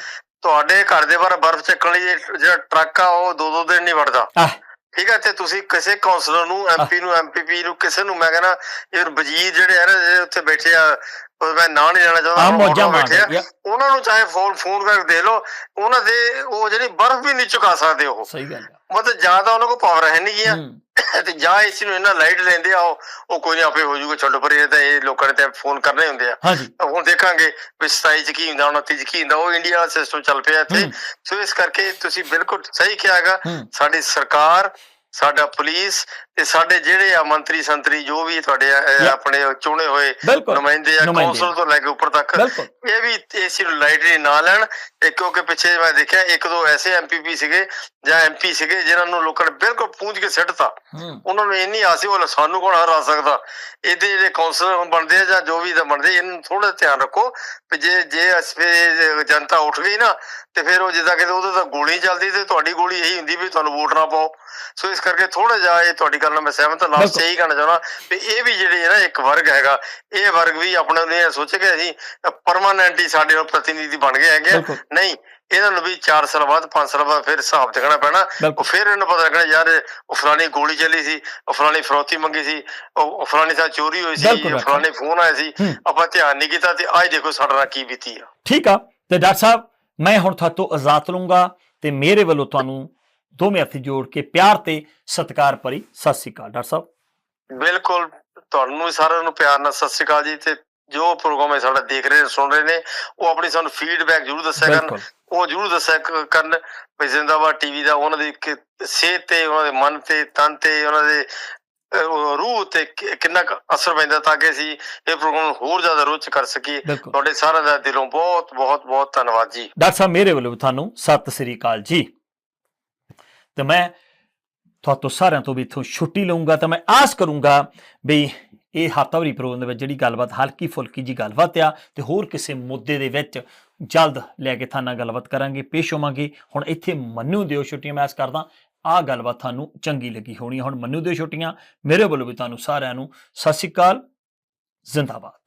ਤੁਹਾਡੇ ਘਰ ਦੇ ਬਾਹਰ ਬਰਫ਼ ਚੱਕਣ ਲਈ ਇਹ ਜਿਹੜਾ ਟਰੱਕ ਆ ਉਹ ਦੋ ਦੋ ਦਿਨ ਨਹੀਂ ਵੜਦਾ। ਆਹ ਠੀਕ ਹੈ ਤੇ ਤੁਸੀਂ ਕਿਸੇ ਕਾਉਂਸਲਰ ਨੂੰ ਐਮਪੀ ਨੂੰ ਐਮਪੀਪੀ ਨੂੰ ਕਿਸੇ ਨੂੰ ਮੈਂ ਕਹਿੰਦਾ ਇਹ ਵਜ਼ੀਰ ਜਿਹੜੇ ਆ ਨਾ ਜਿਹੜੇ ਉੱਥੇ ਬੈਠੇ ਆ ਉਹ ਮੈਂ ਨਾਂ ਨਹੀਂ ਲੈਣਾ ਚਾਹੁੰਦਾ ਆ ਉਹ ਮੌਜਾਂ ਬੈਠੇ ਆ, ਉਹਨਾਂ ਨੂੰ ਚਾਹੇ ਫੋਨ ਫੋਨ ਕਰਕੇ ਦੇ ਲਓ ਉਹਨਾਂ ਦੇ ਉਹ ਜਿਹੜੀ ਬਰਫ਼ ਵੀ ਨਹੀਂ ਚੁਕਾ ਸਕਦੇ ਉਹ। ਸਹੀ ਗੱਲ ਆ। ਮਤਲਬ ਜ਼ਿਆਦਾ ਉਹਨਾਂ ਕੋਲ ਪਾਵਰ ਹੈ ਨਹੀਂ ਗਿਆ। ਹੂੰ, ਤੇ ਜਾਂ ਇਸ ਨੂੰ ਇਹਨਾਂ ਲਾਈਟ ਲੈਂਦੇ ਆ ਉਹ ਉਹ ਕੋਈ ਨਹੀਂ ਆਪੇ ਹੋ ਜਾਊਗਾ ਛੱਡੋ ਪਰ ਇਹ ਤਾਂ ਇਹ ਲੋਕਾਂ ਨੇ ਤਾਂ ਫੋਨ ਕਰਨੇ ਹੁੰਦੇ ਆ। ਹਾਂਜੀ। ਹੁਣ ਦੇਖਾਂਗੇ ਵੀ 27 ਚ ਕੀ ਹੁੰਦਾ 29 ਚ ਕੀ ਹੁੰਦਾ ਉਹ ਇੰਡੀਆ ਵਾਲਾ ਸਿਸਟਮ ਚੱਲ ਪਿਆ ਇੱਥੇ। ਹੂੰ। ਸੋ ਇਸ ਕਰਕੇ ਤੁਸੀਂ ਬਿਲਕੁਲ ਸਹੀ ਕਿਹਾ ਹੈਗਾ ਹੂੰ। ਸਾਡੀ ਸਰਕਾਰ ਸਾਡਾ ਪੁਲਿਸ ਤੇ ਸਾਡੇ ਜਿਹੜੇ ਆ ਮੰਤਰੀ ਸੰਤਰੀ ਜੋ ਵੀ ਤੁਹਾਡੇ. ਆਪਣੇ ਚੁਣੇ ਹੋਏ ਨੁਮਾਇੰਦੇ ਆ ਕੌਂਸਲ ਤੋਂ ਲੈ ਕੇ ਉੱਪਰ ਤੱਕ ਇਹ ਵੀ ਇਸ ਨੂੰ ਲਾਈਟਲੀ ਨਾ ਲੈਣ ਕਿਉਂਕਿ ਪਿੱਛੇ ਮੈਂ ਦੇਖਿਆ ਇੱਕ ਦੋ ਐਸੇ ਐਮਪੀਪੀ ਸੀਗੇ ਜਾਂ ਐਮਪੀ ਸੀਗੇ ਜਿਨ੍ਹਾਂ ਨੂੰ ਲੋਕਾਂ ਨੇ ਬਿਲਕੁਲ ਪੂੰਝ ਕੇ ਸਿੱਟਤਾ। ਉਹਨਾਂ ਨੂੰ ਇੰਨੀ ਆਸ ਉਹ ਸਾਨੂੰ ਕੌਣ ਹਰਾ ਸਕਦਾ? ਇਹਦੇ ਜਿਹੜੇ ਕਾਉਂਸਲਰ ਬਣਦੇ ਆ ਜਾਂ ਜੋ ਵੀ ਦਾ ਬਣਦੇ ਇਹਨਾਂ ਨੂੰ ਥੋੜਾ ਧਿਆਨ ਰੱਖੋ ਕਿ ਜੇ ਜੇ ਅਸਫੇ ਜਨਤਾ ਉੱਠ ਗਈ ਨਾ ਤੇ ਫਿਰ ਉਹ ਜਿੱਦਾਂ ਕਿ ਉਹਦੇ ਤਾਂ ਗੋਲੀ ਚੱਲਦੀ ਤੇ ਤੁਹਾਡੀ ਗੋਲੀ ਇਹੀ ਹੁੰਦੀ ਵੀ ਤੁਹਾਨੂੰ ਵੋਟ ਨਾ ਪਾਓ। ਸੋ ਇਸ ਕਰਕੇ ਥੋੜਾ ਜਿਹਾ ਇਹ ਤੁਹਾਡੀ ਗੱਲ ਨਾਲ ਮੈਂ ਸਹਿਮਤ ਹਾਂ ਲਾਸਟ। ਇਹੀ ਕਹਿਣਾ ਚਾਹੁੰਦਾ ਵੀ ਇਹ ਵੀ ਜਿਹੜੇ ਨਾ ਇੱਕ ਵਰਗ ਹੈਗਾ ਇਹ ਵਰਗ ਵੀ ਆਪਣੇ ਨੇ ਸੋਚੇ ਕਿ ਅਸੀਂ ਪਰਮਾਨੈਂਟ ਹੀ ਸਾਡੇ ਨਾਲ ਪ੍ਰਤੀਨਿਧੀ ਬਣ ਗਏ ਹੈਗੇ ਨਹੀਂ ਇਹਨਾਂ ਨੂੰ ਵੀ 4 ਸਾਲ ਬਾਅਦ 5 ਸਾਲ ਬਾਅਦ ਫਿਰ ਹਿਸਾਬ ਦੇਖਣਾ ਪੈਣਾ। ਉਹ ਫਿਰ ਇਹਨਾਂ ਨੂੰ ਪਤਾ ਲੱਗਣਾ ਯਾਰ ਉਹ ਫਲਾਣੀ ਗੋਲੀ ਚੱਲੀ ਸੀ ਉਹ ਫਲਾਣੀ ਫਰੋਤੀ ਮੰਗੀ ਸੀ ਉਹ ਫਲਾਣੀ ਸਾਲ ਚੋਰੀ ਹੋਈ ਸੀ ਫਲਾਣੇ ਫੋਨ ਆਏ ਸੀ। ਆਪਾਂ ਧਿਆਨ ਨਹੀਂ ਕੀਤਾ ਤੇ ਅੱਜ ਦੇਖੋ ਸਾਡੇ ਨਾਲ ਕੀ ਬੀਤੀ ਆ। ਠੀਕ ਆ ਤੇ ਡਾਕਟਰ ਸਾਹਿਬ ਮੈਂ ਹੁਣ ਤੁਹਾਤੋਂ ਇਜਾਜ਼ਤ ਲੂੰਗਾ ਤੇ ਮੇਰੇ ਵੱਲੋਂ ਤੁਹਾਨੂੰ ਦੋਵੇਂ ਹੱਥ ਜੋੜ ਕੇ ਪਿਆਰ ਤੇ ਸਤਿਕਾਰ ਭਰੀ। ਸਤਿ ਸ੍ਰੀ ਅਕਾਲ ਡਾਕਟਰ ਸਾਹਿਬ। ਬਿਲਕੁਲ ਤੁਹਾਨੂੰ ਵੀ ਸਾਰਿਆਂ ਨੂੰ ਪਿਆਰ ਨਾਲ ਸਤਿ ਸ਼੍ਰੀ ਅਕਾਲ ਜੀ। ਤੇ ਜੋ ਪ੍ਰੋਗਰਾਮ ਹੈ ਸਾਡਾ ਦੇਖ ਰਹੇ ਨੇ ਸੁਣ ਰਹੇ ਨੇ ਉਹ ਆਪਣੀ ਸਾਨੂੰ ਫੀਡਬੈਕ ਜ਼ਰੂਰ ਦੱਸਿਆ ਕਰਨ। ਉਹ ਜ਼ਰੂਰ ਦੱਸਿਆ ਕਰਨ ਵੀ ਜ਼ਿੰਦਾਬਾਦ ਟੀਵੀ ਦਾ ਉਹਨਾਂ ਦੀ ਸਿਹਤ ਤੇ ਉਹਨਾਂ ਦੇ ਮਨ ਤੇ ਤਨ ਤੇ ਉਹਨਾਂ ਦੇ ਰੂਹ ਤੇ ਕਿੰਨਾ ਅਸਰ ਪੈਂਦਾ ਤਾਂ ਕਿ ਅਸੀਂ ਇਹ ਪ੍ਰੋਗਰਾਮ ਹੋਰ ਜ਼ਿਆਦਾ ਰੋਚ ਕਰ ਸਕੀਏ। ਤੁਹਾਡੇ ਸਾਰਿਆਂ ਦਾ ਦਿਲੋਂ ਬਹੁਤ ਬਹੁਤ ਬਹੁਤ ਧੰਨਵਾਦ ਜੀ। ਡਾਕਟਰ ਸਾਹਿਬ ਮੇਰੇ ਵੱਲੋਂ ਤੁਹਾਨੂੰ ਸਤਿ ਸ੍ਰੀ ਅਕਾਲ ਜੀ। ਤੇ ਮੈਂ ਤੁਹਾਤੋਂ ਸਾਰਿਆਂ ਤੋਂ ਵੀ ਇਥੋਂ ਛੁੱਟੀ ਲਵਾਂਗਾ ਤਾਂ ਮੈਂ ਆਸ ਕਰੂੰਗਾ ਵੀ ਇਹ ਹਫਤਾਵਰੀ ਪ੍ਰੋਗਰਾਮ ਦੇ ਵਿੱਚ ਜਿਹੜੀ ਗੱਲਬਾਤ, ਹਲਕੀ ਫੁਲਕੀ ਜੀ ਗੱਲਬਾਤ ਆ ਤੇ ਹੋਰ ਕਿਸੇ ਮੁੱਦੇ ਦੇ ਵਿੱਚ ਜਲਦ ਲੈ ਕੇ ਤੁਹਾਨੂੰ ਨਾਲ ਗੱਲਬਾਤ ਕਰਾਂਗੇ, ਪੇਸ਼ ਹੋਵਾਂਗੇ ਹੁਣ ਇੱਥੇ ਮੰਨੂ ਦਿਓ ਛੁੱਟੀਆਂ, ਮੈਂ ਆਸ ਕਰਦਾ ਆ ਗੱਲਬਾਤ ਤੁਹਾਨੂੰ ਚੰਗੀ ਲੱਗੀ ਹੋਣੀ ਆ। ਹੁਣ ਮੰਨੂ ਦਿਓ ਛੁੱਟੀਆਂ, ਮੇਰੇ ਵੱਲੋਂ ਵੀ ਤੁਹਾਨੂੰ ਸਾਰਿਆਂ ਨੂੰ ਸਤਿ ਸ੍ਰੀ ਅਕਾਲ, ਜ਼ਿੰਦਾਬਾਦ